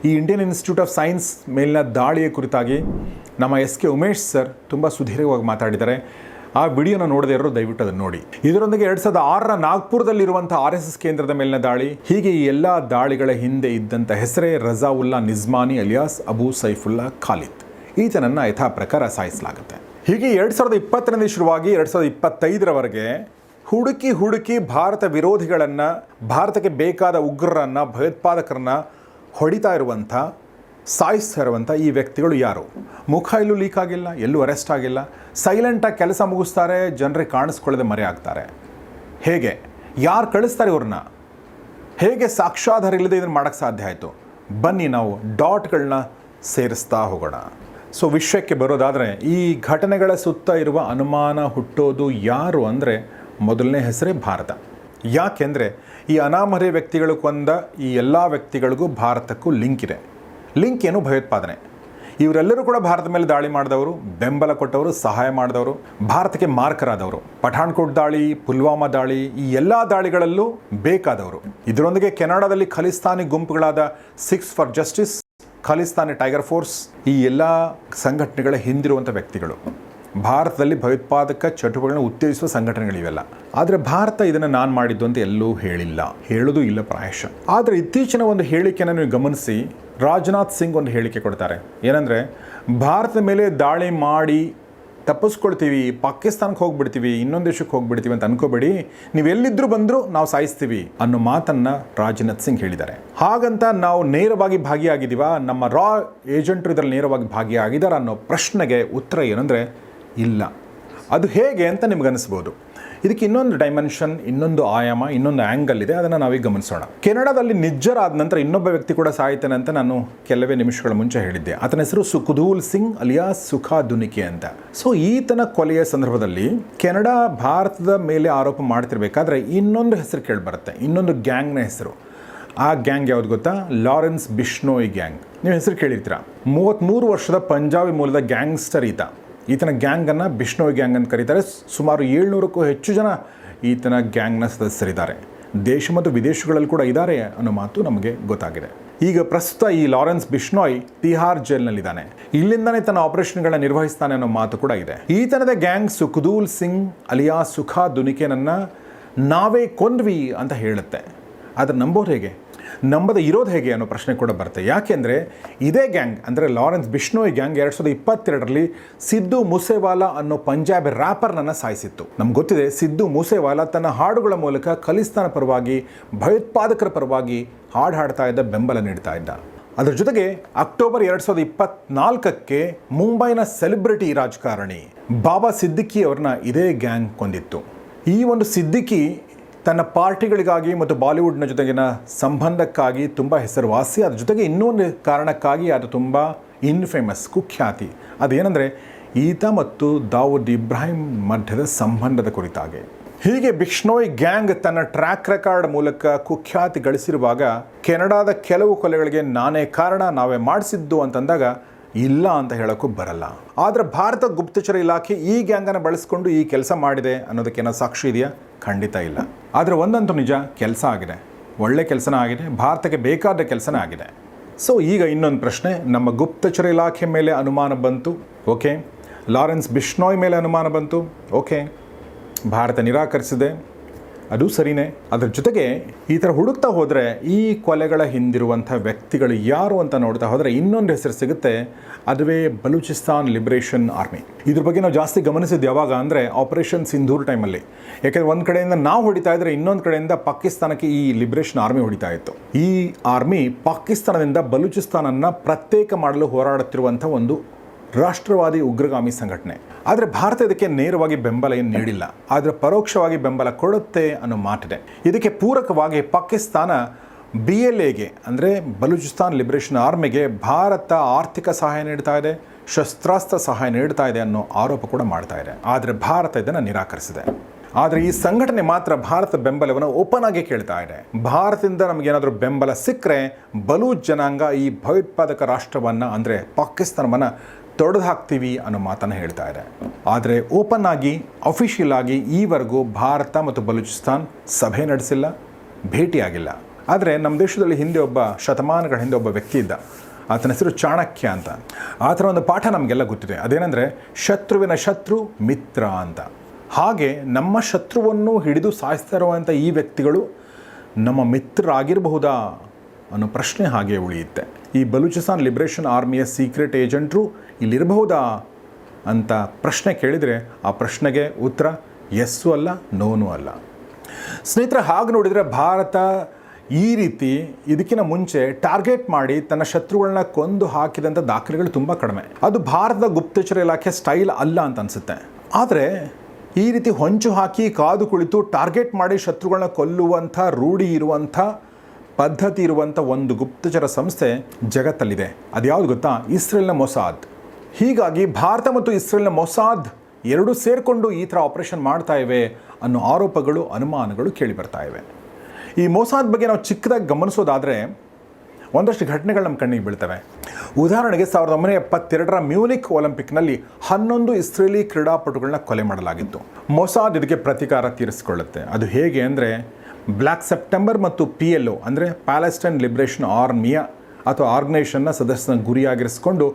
ಈ ಇಂಡಿಯನ್ ಇನ್ಸ್ಟಿಟ್ಯೂಟ್ ಆಫ್ ಸೈನ್ಸ್ ಮೇಲಿನ ದಾಳಿಯ ಕುರಿತಾಗಿ ನಮ್ಮ ಎಸ್ ಕೆ ಉಮೇಶ್ ಸರ್ ತುಂಬ ಸುದೀರ್ಘವಾಗಿ ಮಾತಾಡಿದ್ದಾರೆ. ಆ ವಿಡಿಯೋನ ನೋಡದೇ ಇರೋ ದಯವಿಟ್ಟು ಅದನ್ನು ನೋಡಿ. ಇದರೊಂದಿಗೆ ಎರಡು ಸಾವಿರದ ಆರರ ನಾಗ್ಪುರದಲ್ಲಿರುವಂಥ ಆರ್ ಎಸ್ ಎಸ್ ಕೇಂದ್ರದ ಮೇಲಿನ ದಾಳಿ, ಹೀಗೆ ಈ ಎಲ್ಲ ದಾಳಿಗಳ ಹಿಂದೆ ಇದ್ದಂಥ ಹೆಸರೇ ರಜಾವುಲ್ಲಾ ನಿಜ್ಮಾನಿ ಅಲಿಯಾಸ್ ಅಬು ಸೈಫುಲ್ಲಾ ಖಾಲಿದ್. ಈತನನ್ನು ಯಥಾ ಪ್ರಕಾರ ಸಾಯಿಸಲಾಗುತ್ತೆ. ಹೀಗೆ ಎರಡು ಸಾವಿರದ ಇಪ್ಪತ್ತರಿಂದ ಶುರುವಾಗಿ ಎರಡು ಸಾವಿರದ ಇಪ್ಪತ್ತೈದರವರೆಗೆ ಹುಡುಕಿ ಹುಡುಕಿ ಭಾರತ ವಿರೋಧಿಗಳನ್ನು, ಭಾರತಕ್ಕೆ ಬೇಕಾದ ಉಗ್ರರನ್ನು, ಭಯೋತ್ಪಾದಕರನ್ನ ಹೊಡಿತಾ ಇರುವಂಥ ಸಾಯಿಸ್ತಾ ಇರುವಂಥ ಈ ವ್ಯಕ್ತಿಗಳು ಯಾರು? ಮುಖ ಎಲ್ಲೂ ಲೀಕ್ ಆಗಿಲ್ಲ, ಎಲ್ಲೂ ಅರೆಸ್ಟ್ ಆಗಿಲ್ಲ. ಸೈಲೆಂಟಾಗಿ ಕೆಲಸ ಮುಗಿಸ್ತಾರೆ, ಜನರಿಗೆ ಕಾಣಿಸ್ಕೊಳ್ಳದೆ ಮರೆ ಆಗ್ತಾರೆ. ಹೇಗೆ? ಯಾರು ಕಳಿಸ್ತಾರೆ ಇವ್ರನ್ನ? ಹೇಗೆ ಸಾಕ್ಷಾಧಾರ ಇಲ್ಲದೆ ಇದನ್ನು ಮಾಡೋಕ್ಕೆ ಸಾಧ್ಯ ಆಯಿತು? ಬನ್ನಿ ನಾವು ಡಾಟ್ಗಳನ್ನ ಸೇರಿಸ್ತಾ ಹೋಗೋಣ. ಸೊ ವಿಷಯಕ್ಕೆ ಬರೋದಾದರೆ ಈ ಘಟನೆಗಳ ಸುತ್ತ ಇರುವ ಅನುಮಾನ ಹುಟ್ಟೋದು ಯಾರು ಅಂದರೆ ಮೊದಲನೇ ಹೆಸರೇ ಭಾರತ. ಯಾಕೆಂದರೆ ಈ ಅನಾಮಧೇಯ ವ್ಯಕ್ತಿಗಳು ಕೊಂದ ಈ ಎಲ್ಲ ವ್ಯಕ್ತಿಗಳಿಗೂ ಭಾರತಕ್ಕೂ ಲಿಂಕ್ ಇದೆ. ಲಿಂಕ್ ಏನು ಭಯೋತ್ಪಾದನೆ. ಇವರೆಲ್ಲರೂ ಕೂಡ ಭಾರತದ ಮೇಲೆ ದಾಳಿ ಮಾಡಿದವರು, ಬೆಂಬಲ ಕೊಟ್ಟವರು, ಸಹಾಯ ಮಾಡಿದವರು, ಭಾರತಕ್ಕೆ ಮಾರ್ಕರಾದವರು. ಪಠಾಣ್ಕೋಟ್ ದಾಳಿ, ಪುಲ್ವಾಮಾ ದಾಳಿ, ಈ ಎಲ್ಲ ದಾಳಿಗಳಲ್ಲೂ ಬೇಕಾದವರು. ಇದರೊಂದಿಗೆ ಕೆನಡಾದಲ್ಲಿ Khalistani ಗುಂಪುಗಳಾದ Sikhs for justice Khalistani tiger force ಈ ಎಲ್ಲ ಸಂಘಟನೆಗಳ ಹಿಂದಿರುವಂಥ ವ್ಯಕ್ತಿಗಳು. ಭಾರತದಲ್ಲಿ ಭಯೋತ್ಪಾದಕ ಚಟುವಟಿಕೆಗಳನ್ನು ಉತ್ತೇಜಿಸುವ ಸಂಘಟನೆಗಳಿವೆಲ್ಲ. ಆದರೆ ಭಾರತ ಇದನ್ನು ನಾನು ಮಾಡಿದ್ದು ಅಂತ ಎಲ್ಲೂ ಹೇಳಿಲ್ಲ. ಹೇಳೋದು ಇಲ್ಲ ಪ್ರಾಯಶಃ. ಆದರೆ ಇತ್ತೀಚಿನ ಒಂದು ಹೇಳಿಕೆಯನ್ನು ನೀವು ಗಮನಿಸಿ ರಾಜನಾಥ್ ಸಿಂಗ್ ಒಂದು ಹೇಳಿಕೆ ಕೊಡ್ತಾರೆ. ಏನಂದರೆ, ಭಾರತದ ಮೇಲೆ ದಾಳಿ ಮಾಡಿ ತಪ್ಪಿಸ್ಕೊಳ್ತೀವಿ, ಪಾಕಿಸ್ತಾನಕ್ಕೆ ಹೋಗ್ಬಿಡ್ತೀವಿ, ಇನ್ನೊಂದು ದೇಶಕ್ಕೆ ಹೋಗ್ಬಿಡ್ತೀವಿ ಅಂತ ಅನ್ಕೋಬೇಡಿ. ನೀವು ಎಲ್ಲಿದ್ದರೂ ಬಂದರೂ ನಾವು ಸಾಯಿಸ್ತೀವಿ ಅನ್ನೋ ಮಾತನ್ನು ರಾಜನಾಥ್ ಸಿಂಗ್ ಹೇಳಿದ್ದಾರೆ. ಹಾಗಂತ ನಾವು ನೇರವಾಗಿ ಭಾಗಿಯಾಗಿದ್ದೀವ? ನಮ್ಮ ರಾ ಏಜೆಂಟ್ರು ಇದರಲ್ಲಿ ನೇರವಾಗಿ ಭಾಗಿಯಾಗಿದ್ದಾರೆ ಅನ್ನೋ ಪ್ರಶ್ನೆಗೆ ಉತ್ತರ ಏನಂದರೆ, ಇಲ್ಲ. ಅದು ಹೇಗೆ ಅಂತ ನಿಮ್ಗೆ ಅನಿಸ್ಬೋದು. ಇದಕ್ಕೆ ಇನ್ನೊಂದು ಡೈಮೆನ್ಷನ್ ಇನ್ನೊಂದು ಆಯಾಮ, ಇನ್ನೊಂದು ಆ್ಯಂಗಲ್ ಇದೆ. ಅದನ್ನು ನಾವೀಗ ಗಮನಿಸೋಣ. ಕೆನಡಾದಲ್ಲಿ ನಿಜ್ಜರಾದ ನಂತರ ಇನ್ನೊಬ್ಬ ವ್ಯಕ್ತಿ ಕೂಡ ಸಾಯ್ತಾನೆ ಅಂತ ನಾನು ಕೆಲವೇ ನಿಮಿಷಗಳ ಮುಂಚೆ ಹೇಳಿದ್ದೆ. ಆತನ ಹೆಸರು ಸುಖದೂಲ್ ಸಿಂಗ್ ಅಲಿಯಾಸ್ ಸುಖಾ ದುನಿಕೆ ಅಂತ. ಸೊ ಈತನ ಕೊಲೆಯ ಸಂದರ್ಭದಲ್ಲಿ ಕೆನಡಾ ಭಾರತದ ಮೇಲೆ ಆರೋಪ ಮಾಡ್ತಿರ್ಬೇಕಾದ್ರೆ ಇನ್ನೊಂದು ಹೆಸರು ಕೇಳಿಬರುತ್ತೆ. ಇನ್ನೊಂದು ಗ್ಯಾಂಗ್ನ ಹೆಸರು. ಆ ಗ್ಯಾಂಗ್ ಯಾವ್ದು ಗೊತ್ತಾ? Lawrence Bishnoi gang. ನೀವು ಹೆಸರು ಕೇಳಿರ್ತೀರಾ? ಮೂವತ್ತ್ಮೂರು ವರ್ಷದ ಪಂಜಾಬಿ ಮೂಲದ ಗ್ಯಾಂಗ್ಸ್ಟರ್ ಈತ. ಈತನ ಗ್ಯಾಂಗನ್ನು ಬಿಷ್ಣೋಯ್ ಗ್ಯಾಂಗ್ ಅಂತ ಕರೀತಾರೆ. ಸುಮಾರು ಏಳ್ನೂರಕ್ಕೂ ಹೆಚ್ಚು ಜನ ಈತನ ಗ್ಯಾಂಗ್ನ ಸದಸ್ಯರಿದ್ದಾರೆ. ದೇಶ ಮತ್ತು ವಿದೇಶಗಳಲ್ಲಿ ಕೂಡ ಇದ್ದಾರೆ ಅನ್ನೋ ಮಾತು ನಮಗೆ ಗೊತ್ತಾಗಿದೆ. ಈಗ ಪ್ರಸ್ತುತ ಈ ಲಾರೆನ್ಸ್ ಬಿಷ್ಣೋಯ್ ತಿಹಾರ್ ಜೈಲ್ನಲ್ಲಿದ್ದಾನೆ. ಇಲ್ಲಿಂದನೇ ತನ್ನ ಆಪರೇಷನ್ಗಳನ್ನ ನಿರ್ವಹಿಸ್ತಾನೆ ಅನ್ನೋ ಮಾತು ಕೂಡ ಇದೆ. ಈತನದ ಗ್ಯಾಂಗ್ ಸುಖದೂಲ್ ಸಿಂಗ್ ಅಲಿಯಾ ಸುಖಾ ದುನಿಕೆನನ್ನ ನಾವೇ ಕೊಂದ್ವಿ ಅಂತ ಹೇಳುತ್ತೆ. ಆದರೆ ನಂಬೋರು ಹೇಗೆ? ನಂಬದ ಇರೋದು ಹೇಗೆ ಅನ್ನೋ ಪ್ರಶ್ನೆ ಕೂಡ ಬರುತ್ತೆ. ಯಾಕೆಂದರೆ ಇದೇ ಗ್ಯಾಂಗ್, ಅಂದರೆ ಲಾರೆನ್ಸ್ ಬಿಷ್ಣೋಯ್ ಗ್ಯಾಂಗ್ ಎರಡು ಸಾವಿರದ ಇಪ್ಪತ್ತೆರಡರಲ್ಲಿ ಸಿದ್ದು ಮೂಸೆವಾಲಾ ಅನ್ನೋ ಪಂಜಾಬ್ ರ್ಯಾಪರ್ನನ್ನು ಸಾಯಿಸಿತ್ತು. ನಮ್ಗೆ ಗೊತ್ತಿದೆ, ಸಿದ್ದು ಮೂಸೆವಾಲಾ ತನ್ನ ಹಾಡುಗಳ ಮೂಲಕ ಖಲಿಸ್ತಾನ ಪರವಾಗಿ, ಭಯೋತ್ಪಾದಕರ ಪರವಾಗಿ ಹಾಡು ಹಾಡ್ತಾ ಇದ್ದ ಬೆಂಬಲ ನೀಡ್ತಾ ಇದ್ದ. ಅದರ ಜೊತೆಗೆ ಅಕ್ಟೋಬರ್ ಎರಡು ಸಾವಿರದ ಇಪ್ಪತ್ನಾಲ್ಕಕ್ಕೆ ಮುಂಬೈನ ಸೆಲೆಬ್ರಿಟಿ ರಾಜಕಾರಣಿ ಬಾಬಾ ಸಿದ್ದಿಕಿ ಅವ್ರನ್ನ ಇದೇ ಗ್ಯಾಂಗ್ ಕೊಂದಿತ್ತು. ಈ ಒಂದು ಸಿದ್ದಿಕಿ ತನ್ನ ಪಾರ್ಟಿಗಳಿಗಾಗಿ ಮತ್ತು ಬಾಲಿವುಡ್ನ ಜೊತೆಗಿನ ಸಂಬಂಧಕ್ಕಾಗಿ ತುಂಬ ಹೆಸರುವಾಸಿ. ಅದ್ರ ಜೊತೆಗೆ ಇನ್ನೊಂದು ಕಾರಣಕ್ಕಾಗಿ ಅದು ತುಂಬ ಇನ್ಫೇಮಸ್ ಕುಖ್ಯಾತಿ. ಅದೇನೆಂದರೆ, ಈತ ಮತ್ತು ದಾವೂದ್ ಇಬ್ರಾಹಿಂ ಮಧ್ಯದ ಸಂಬಂಧದ ಕುರಿತಾಗಿ. ಹೀಗೆ ಬಿಷ್ಣೋಯ್ ಗ್ಯಾಂಗ್ ತನ್ನ ಟ್ರ್ಯಾಕ್ ರೆಕಾರ್ಡ್ ಮೂಲಕ ಕುಖ್ಯಾತಿ ಗಳಿಸಿರುವಾಗ, ಕೆನಡಾದ ಕೆಲವು ಕೊಲೆಗಳಿಗೆ ನಾನೇ ಕಾರಣ, ನಾವೇ ಮಾಡಿಸಿದ್ದು ಅಂತಂದಾಗ ಇಲ್ಲ ಅಂತ ಹೇಳೋಕ್ಕೂ ಬರಲ್ಲ. ಆದರೆ ಭಾರತ ಗುಪ್ತಚರ ಇಲಾಖೆ ಈ ಗ್ಯಾಂಗನ್ನು ಬಳಸ್ಕೊಂಡು ಈ ಕೆಲಸ ಮಾಡಿದೆ ಅನ್ನೋದಕ್ಕೇನೋ ಸಾಕ್ಷಿ ಇದೆಯಾ? ಖಂಡಿತ ಇಲ್ಲ. ಆದರೆ ಒಂದಂತೂ ನಿಜ, ಕೆಲಸ ಆಗಿದೆ. ಒಳ್ಳೆ ಕೆಲಸನ ಆಗಿದೆ, ಭಾರತಕ್ಕೆ ಬೇಕಾದ ಕೆಲಸನ ಆಗಿದೆ. ಸೊ ಈಗ ಇನ್ನೊಂದು ಪ್ರಶ್ನೆ, ನಮ್ಮ ಗುಪ್ತಚರ ಇಲಾಖೆ ಮೇಲೆ ಅನುಮಾನ ಬಂತು? ಓಕೆ ಲಾರೆನ್ಸ್ ಬಿಷ್ಣೋಯ್ ಮೇಲೆ ಅನುಮಾನ ಬಂತು? ಓಕೆ ಭಾರತ ನಿರಾಕರಿಸಿದೆ. ಅದು ಸರಿನೇ. ಅದರ ಜೊತೆಗೆ ಈ ಥರ ಹುಡುಕ್ತಾ ಹೋದರೆ ಈ ಕೊಲೆಗಳ ಹಿಂದಿರುವಂಥ ವ್ಯಕ್ತಿಗಳು ಯಾರು ಅಂತ ನೋಡ್ತಾ ಹೋದರೆ ಇನ್ನೊಂದು ಹೆಸರು ಸಿಗುತ್ತೆ. ಅದುವೇ ಬಲೂಚಿಸ್ತಾನ್ ಲಿಬರೇಷನ್ ಆರ್ಮಿ. ಇದ್ರ ಬಗ್ಗೆ ನಾವು ಜಾಸ್ತಿ ಗಮನಿಸಿದ್ದು ಯಾವಾಗ ಅಂದರೆ ಆಪರೇಷನ್ ಸಿಂಧೂರ್ ಟೈಮಲ್ಲಿ. ಯಾಕೆಂದರೆ ಒಂದು ಕಡೆಯಿಂದ ನಾವು ಹೊಡಿತಾ ಇದ್ರೆ ಇನ್ನೊಂದು ಕಡೆಯಿಂದ ಪಾಕಿಸ್ತಾನಕ್ಕೆ ಈ ಲಿಬರೇಷನ್ ಆರ್ಮಿ ಹೊಡಿತಾ ಇತ್ತು. ಈ ಆರ್ಮಿ ಪಾಕಿಸ್ತಾನದಿಂದ ಬಲೂಚಿಸ್ತಾನನ್ನು ಪ್ರತ್ಯೇಕ ಮಾಡಲು ಹೋರಾಡುತ್ತಿರುವಂಥ ಒಂದು ರಾಷ್ಟ್ರವಾದಿ ಉಗ್ರಗಾಮಿ ಸಂಘಟನೆ. ಆದರೆ ಭಾರತ ಇದಕ್ಕೆ ನೇರವಾಗಿ ಬೆಂಬಲ ಏನು ನೀಡಿಲ್ಲ. ಆದರೆ ಪರೋಕ್ಷವಾಗಿ ಬೆಂಬಲ ಕೊಡುತ್ತೆ ಅನ್ನೋ ಮಾತಿದೆ. ಇದಕ್ಕೆ ಪೂರಕವಾಗಿ ಪಾಕಿಸ್ತಾನ ಬಿ ಎಲ್ ಎಗೆ ಅಂದರೆ ಬಲೂಚಿಸ್ತಾನ್ ಲಿಬರೇಷನ್ ಆರ್ಮಿಗೆ ಭಾರತ ಆರ್ಥಿಕ ಸಹಾಯ ನೀಡ್ತಾ ಇದೆ, ಶಸ್ತ್ರಾಸ್ತ್ರ ಸಹಾಯ ನೀಡ್ತಾ ಇದೆ ಅನ್ನೋ ಆರೋಪ ಕೂಡ ಮಾಡ್ತಾ ಇದೆ. ಆದರೆ ಭಾರತ ಇದನ್ನು ನಿರಾಕರಿಸಿದೆ. ಆದರೆ ಈ ಸಂಘಟನೆ ಮಾತ್ರ ಭಾರತ ಬೆಂಬಲವನ್ನು ಓಪನ್ ಆಗಿ ಕೇಳ್ತಾ ಇದೆ. ಭಾರತದಿಂದ ನಮಗೇನಾದರೂ ಬೆಂಬಲ ಸಿಕ್ಕರೆ ಬಲೂಚ್ ಜನಾಂಗ ಈ ಭಯೋತ್ಪಾದಕ ರಾಷ್ಟ್ರವನ್ನು, ಅಂದರೆ ಪಾಕಿಸ್ತಾನವನ್ನು ತೊಡೆದು ಹಾಕ್ತೀವಿ ಅನ್ನೋ ಮಾತನ್ನು ಹೇಳ್ತಾ ಇದೆ ಆದರೆ ಓಪನ್ ಆಗಿ ಅಫಿಷಿಯಲ್ ಆಗಿ ಈವರೆಗೂ ಭಾರತ ಮತ್ತು ಬಲೂಚಿಸ್ತಾನ್ ಸಭೆ ನಡೆಸಿಲ್ಲ, ಭೇಟಿಯಾಗಿಲ್ಲ. ಆದರೆ ನಮ್ಮ ದೇಶದಲ್ಲಿ ಹಿಂದೆ ಒಬ್ಬ, ಶತಮಾನಗಳ ಹಿಂದೆ ಒಬ್ಬ ವ್ಯಕ್ತಿ ಇದ್ದ. ಆತನ ಹೆಸರು ಚಾಣಕ್ಯ ಅಂತ. ಆ ಥರ ಒಂದು ಪಾಠ ನಮಗೆಲ್ಲ ಗೊತ್ತಿದೆ. ಅದೇನೆಂದರೆ, ಶತ್ರುವಿನ ಶತ್ರು ಮಿತ್ರ ಅಂತ. ಹಾಗೆ ನಮ್ಮ ಶತ್ರುವನ್ನು ಹಿಡಿದು ಸಾಯಿಸ್ತಾ ಇರುವಂಥ ಈ ವ್ಯಕ್ತಿಗಳು ನಮ್ಮ ಮಿತ್ರರಾಗಿರಬಹುದಾ ಅನ್ನೋ ಪ್ರಶ್ನೆ ಹಾಗೆ ಉಳಿಯುತ್ತೆ. ಈ ಬಲೂಚಿಸ್ತಾನ್ ಲಿಬರೇಷನ್ ಆರ್ಮಿಯ ಸೀಕ್ರೆಟ್ ಏಜೆಂಟ್ರು ಇಲ್ಲಿರಬಹುದಾ ಅಂತ ಪ್ರಶ್ನೆ ಕೇಳಿದರೆ ಆ ಪ್ರಶ್ನೆಗೆ ಉತ್ತರ ಎಸ್ಸು ಅಲ್ಲ ನೋನು ಅಲ್ಲ. ಸ್ನೇಹಿತರೆ, ಹಾಗೆ ನೋಡಿದರೆ ಭಾರತ ಈ ರೀತಿ ಇದಕ್ಕಿಂತ ಮುಂಚೆ ಟಾರ್ಗೆಟ್ ಮಾಡಿ ತನ್ನ ಶತ್ರುಗಳನ್ನ ಕೊಂದು ಹಾಕಿದಂಥ ದಾಖಲೆಗಳು ತುಂಬ ಕಡಿಮೆ. ಅದು ಭಾರತದ ಗುಪ್ತಚರ ಇಲಾಖೆ ಸ್ಟೈಲ್ ಅಲ್ಲ ಅಂತ ಅನಿಸುತ್ತೆ. ಆದರೆ ಈ ರೀತಿ ಹೊಂಚು ಹಾಕಿ ಕಾದು ಕುಳಿತು ಟಾರ್ಗೆಟ್ ಮಾಡಿ ಶತ್ರುಗಳನ್ನ ಕೊಲ್ಲುವಂಥ, ರೂಢಿ ಇರುವಂಥ ಪದ್ಧತಿ ಇರುವಂಥ ಒಂದು ಗುಪ್ತಚರ ಸಂಸ್ಥೆ ಜಗತ್ತಲ್ಲಿದೆ. ಅದ್ಯಾವುದು ಗೊತ್ತಾ? ಇಸ್ರೇಲ್ನ ಮೊಸಾದ್. ಹೀಗಾಗಿ ಭಾರತ ಮತ್ತು ಇಸ್ರೇಲ್ನ ಮೊಸಾದ್ ಎರಡೂ ಸೇರಿಕೊಂಡು ಈ ಥರ ಆಪರೇಷನ್ ಮಾಡ್ತಾ ಇವೆ ಅನ್ನೋ ಆರೋಪಗಳು, ಅನುಮಾನಗಳು ಕೇಳಿ ಬರ್ತಾ ಇವೆ. ಈ ಮೊಸಾದ್ ಬಗ್ಗೆ ನಾವು ಚಿಕ್ಕದಾಗಿ ಗಮನಿಸೋದಾದರೆ ಒಂದಷ್ಟು ಘಟನೆಗಳು ನಮ್ಮ ಕಣ್ಣಿಗೆ ಬೀಳ್ತವೆ. ಉದಾಹರಣೆಗೆ ಸಾವಿರದ ಒಂಬೈನೂರ ಎಪ್ಪತ್ತೆರಡರ ಮ್ಯೂನಿಕ್ ಒಲಿಂಪಿಕ್ನಲ್ಲಿ ಹನ್ನೊಂದು ಇಸ್ರೇಲಿ ಕ್ರೀಡಾಪಟುಗಳನ್ನ ಕೊಲೆ ಮಾಡಲಾಗಿತ್ತು. ಮೊಸಾದ್ ಇದಕ್ಕೆ ಪ್ರತೀಕಾರ ತೀರಿಸಿಕೊಳ್ಳುತ್ತೆ. ಅದು ಹೇಗೆ ಅಂದರೆ ಬ್ಲ್ಯಾಕ್ ಸೆಪ್ಟೆಂಬರ್ ಮತ್ತು ಪಿ ಎಲ್ ಒ ಅಂದರೆ ಪ್ಯಾಲೆಸ್ಟೈನ್ ಲಿಬ್ರೇಷನ್ ಆರ್ಮಿಯ ಅಥವಾ ಆರ್ಗನೈಸೇಷನ್ನ ಸದಸ್ಯನ ಗುರಿಯಾಗಿರಿಸಿಕೊಂಡು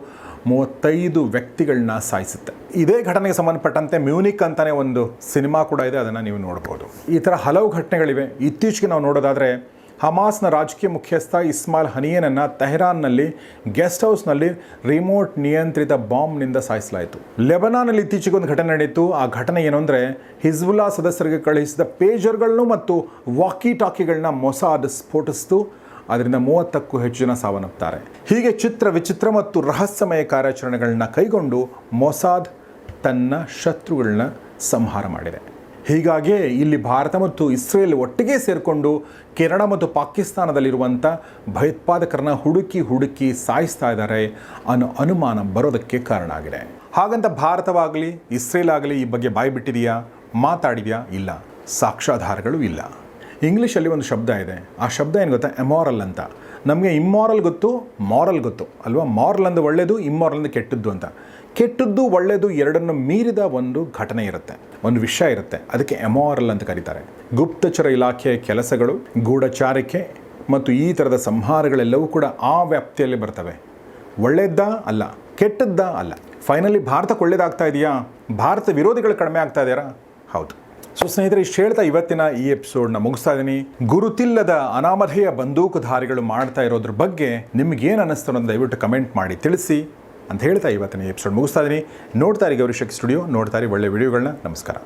ಮೂವತ್ತೈದು ವ್ಯಕ್ತಿಗಳನ್ನ ಸಾಯಿಸುತ್ತೆ. ಇದೇ ಘಟನೆಗೆ ಸಂಬಂಧಪಟ್ಟಂತೆ ಮ್ಯೂನಿಕ್ ಅಂತಲೇ ಒಂದು ಸಿನಿಮಾ ಕೂಡ ಇದೆ, ಅದನ್ನು ನೀವು ನೋಡ್ಬೋದು. ಈ ಥರ ಹಲವು ಘಟನೆಗಳಿವೆ. ಇತ್ತೀಚೆಗೆ ನಾವು ನೋಡೋದಾದರೆ ಹಮಾಸ್ನ ರಾಜಕೀಯ ಮುಖ್ಯಸ್ಥ ಇಸ್ಮಾಲ್ ಹನಿಯನನ್ನು ತೆಹರಾನ್ನಲ್ಲಿ ಗೆಸ್ಟ್ ಹೌಸ್ನಲ್ಲಿ ರಿಮೋಟ್ ನಿಯಂತ್ರಿತ ಬಾಂಬ್ನಿಂದ ಸಾಯಿಸಲಾಯಿತು. ಲೆಬನಾನಲ್ಲಿ ಇತ್ತೀಚೆಗೆ ಒಂದು ಘಟನೆ ನಡೆಯಿತು. ಆ ಘಟನೆ ಏನು ಅಂದರೆ ಹಿಜ್ಬುಲ್ಲಾ ಸದಸ್ಯರಿಗೆ ಕಳುಹಿಸಿದ ಪೇಜರ್ಗಳನ್ನು ಮತ್ತು ವಾಕಿ ಟಾಕಿಗಳನ್ನ ಮೊಸಾದ್ ಸ್ಫೋಟಿಸಿತು. ಅದರಿಂದ ಮೂವತ್ತಕ್ಕೂ ಹೆಚ್ಚು ಜನ ಸಾವನ್ನಪ್ಪುತ್ತಾರೆ ಹೀಗೆ ಚಿತ್ರ ವಿಚಿತ್ರ ಮತ್ತು ರಹಸ್ಯಮಯ ಕಾರ್ಯಾಚರಣೆಗಳನ್ನ ಕೈಗೊಂಡು ಮೊಸಾದ್ ತನ್ನ ಶತ್ರುಗಳನ್ನ ಸಂಹಾರ ಮಾಡಿದೆ. ಹೀಗಾಗಿ ಇಲ್ಲಿ ಭಾರತ ಮತ್ತು ಇಸ್ರೇಲ್ ಒಟ್ಟಿಗೆ ಸೇರಿಕೊಂಡು ಕೆನಡಾ ಮತ್ತು ಪಾಕಿಸ್ತಾನದಲ್ಲಿರುವಂಥ ಭಯೋತ್ಪಾದಕರನ್ನ ಹುಡುಕಿ ಹುಡುಕಿ ಸಾಯಿಸ್ತಾ ಇದ್ದಾರೆ ಅನ್ನೋ ಅನುಮಾನ ಬರೋದಕ್ಕೆ ಕಾರಣ ಆಗಿದೆ. ಹಾಗಂತ ಭಾರತವಾಗಲಿ ಇಸ್ರೇಲ್ ಆಗಲಿ ಈ ಬಗ್ಗೆ ಬಾಯಿ ಬಿಟ್ಟಿದೆಯಾ? ಮಾತಾಡಿದೆಯಾ? ಇಲ್ಲ. ಸಾಕ್ಷ್ಯಾಧಾರಗಳು ಇಲ್ಲ. ಇಂಗ್ಲೀಷಲ್ಲಿ ಒಂದು ಶಬ್ದ ಇದೆ. ಆ ಶಬ್ದ ಏನು ಗೊತ್ತಾ? ಎಮಾರಲ್ ಅಂತ. ನಮಗೆ ಇಮ್ಮಾರಲ್ ಗೊತ್ತು ಮಾರಲ್ ಗೊತ್ತು. ಅಲ್ವಾ? ಮಾರಲ್ ಅಂದ್ರೆ ಒಳ್ಳೆಯದು ಇಮ್ಮಾರಲ್ ಅಂದ್ರೆ ಕೆಟ್ಟದ್ದು ಅಂತ. ಕೆಟ್ಟದ್ದು ಒಳ್ಳೆಯದು ಎರಡನ್ನು ಮೀರಿದ ಒಂದು ಘಟನೆ ಇರುತ್ತೆ, ಒಂದು ವಿಷಯ ಇರುತ್ತೆ. ಅದಕ್ಕೆ ಎಮೋರಲ್ ಅಂತ ಕರೀತಾರೆ. ಗುಪ್ತಚರ ಇಲಾಖೆಯ ಕೆಲಸಗಳು, ಗೂಢಚಾರಿಕೆ ಮತ್ತು ಈ ಥರದ ಸಂಹಾರಗಳೆಲ್ಲವೂ ಕೂಡ ಆ ವ್ಯಾಪ್ತಿಯಲ್ಲಿ ಬರ್ತವೆ. ಒಳ್ಳೆಯದ್ದ ಅಲ್ಲ, ಕೆಟ್ಟದ್ದ ಅಲ್ಲ. ಫೈನಲಿ ಭಾರತಕ್ಕೆ ಒಳ್ಳೇದಾಗ್ತಾ ಇದೆಯಾ? ಭಾರತ ವಿರೋಧಿಗಳು ಕಡಿಮೆ ಆಗ್ತಾ ಇದೆಯಾ? ಹೌದು. ಸೊ ಸ್ನೇಹಿತರೆ, ಇಷ್ಟು ಹೇಳ್ತಾ ಇವತ್ತಿನ ಈ ಎಪಿಸೋಡ್ನ ಮುಗಿಸ್ತಾ ಇದ್ದೀನಿ. ಗುರುತಿಲ್ಲದ ಅನಾಮಧೇಯ ಬಂದೂಕುಧಾರಿಗಳು ಮಾಡ್ತಾ ಇರೋದ್ರ ಬಗ್ಗೆ ನಿಮ್ಗೇನು ಅನ್ನಿಸ್ತು ಅನ್ನೋದು ದಯವಿಟ್ಟು ಕಮೆಂಟ್ ಮಾಡಿ, ತಿಳಿಸಿ. ಅಂತ ಹೇಳ್ತಾ ಇವತ್ತಿನ ಎಪಿಸೋಡ್ ಮುಗಿಸ್ತಾ ಇದ್ದೀನಿ ನೋಡ್ತಾ ಇರಿ ಸ್ಟುಡಿಯೋ ನೋಡ್ತಾ ಒಳ್ಳೆ ವಿಡಿಯೋಗಳನ್ನ ನಮಸ್ಕಾರ.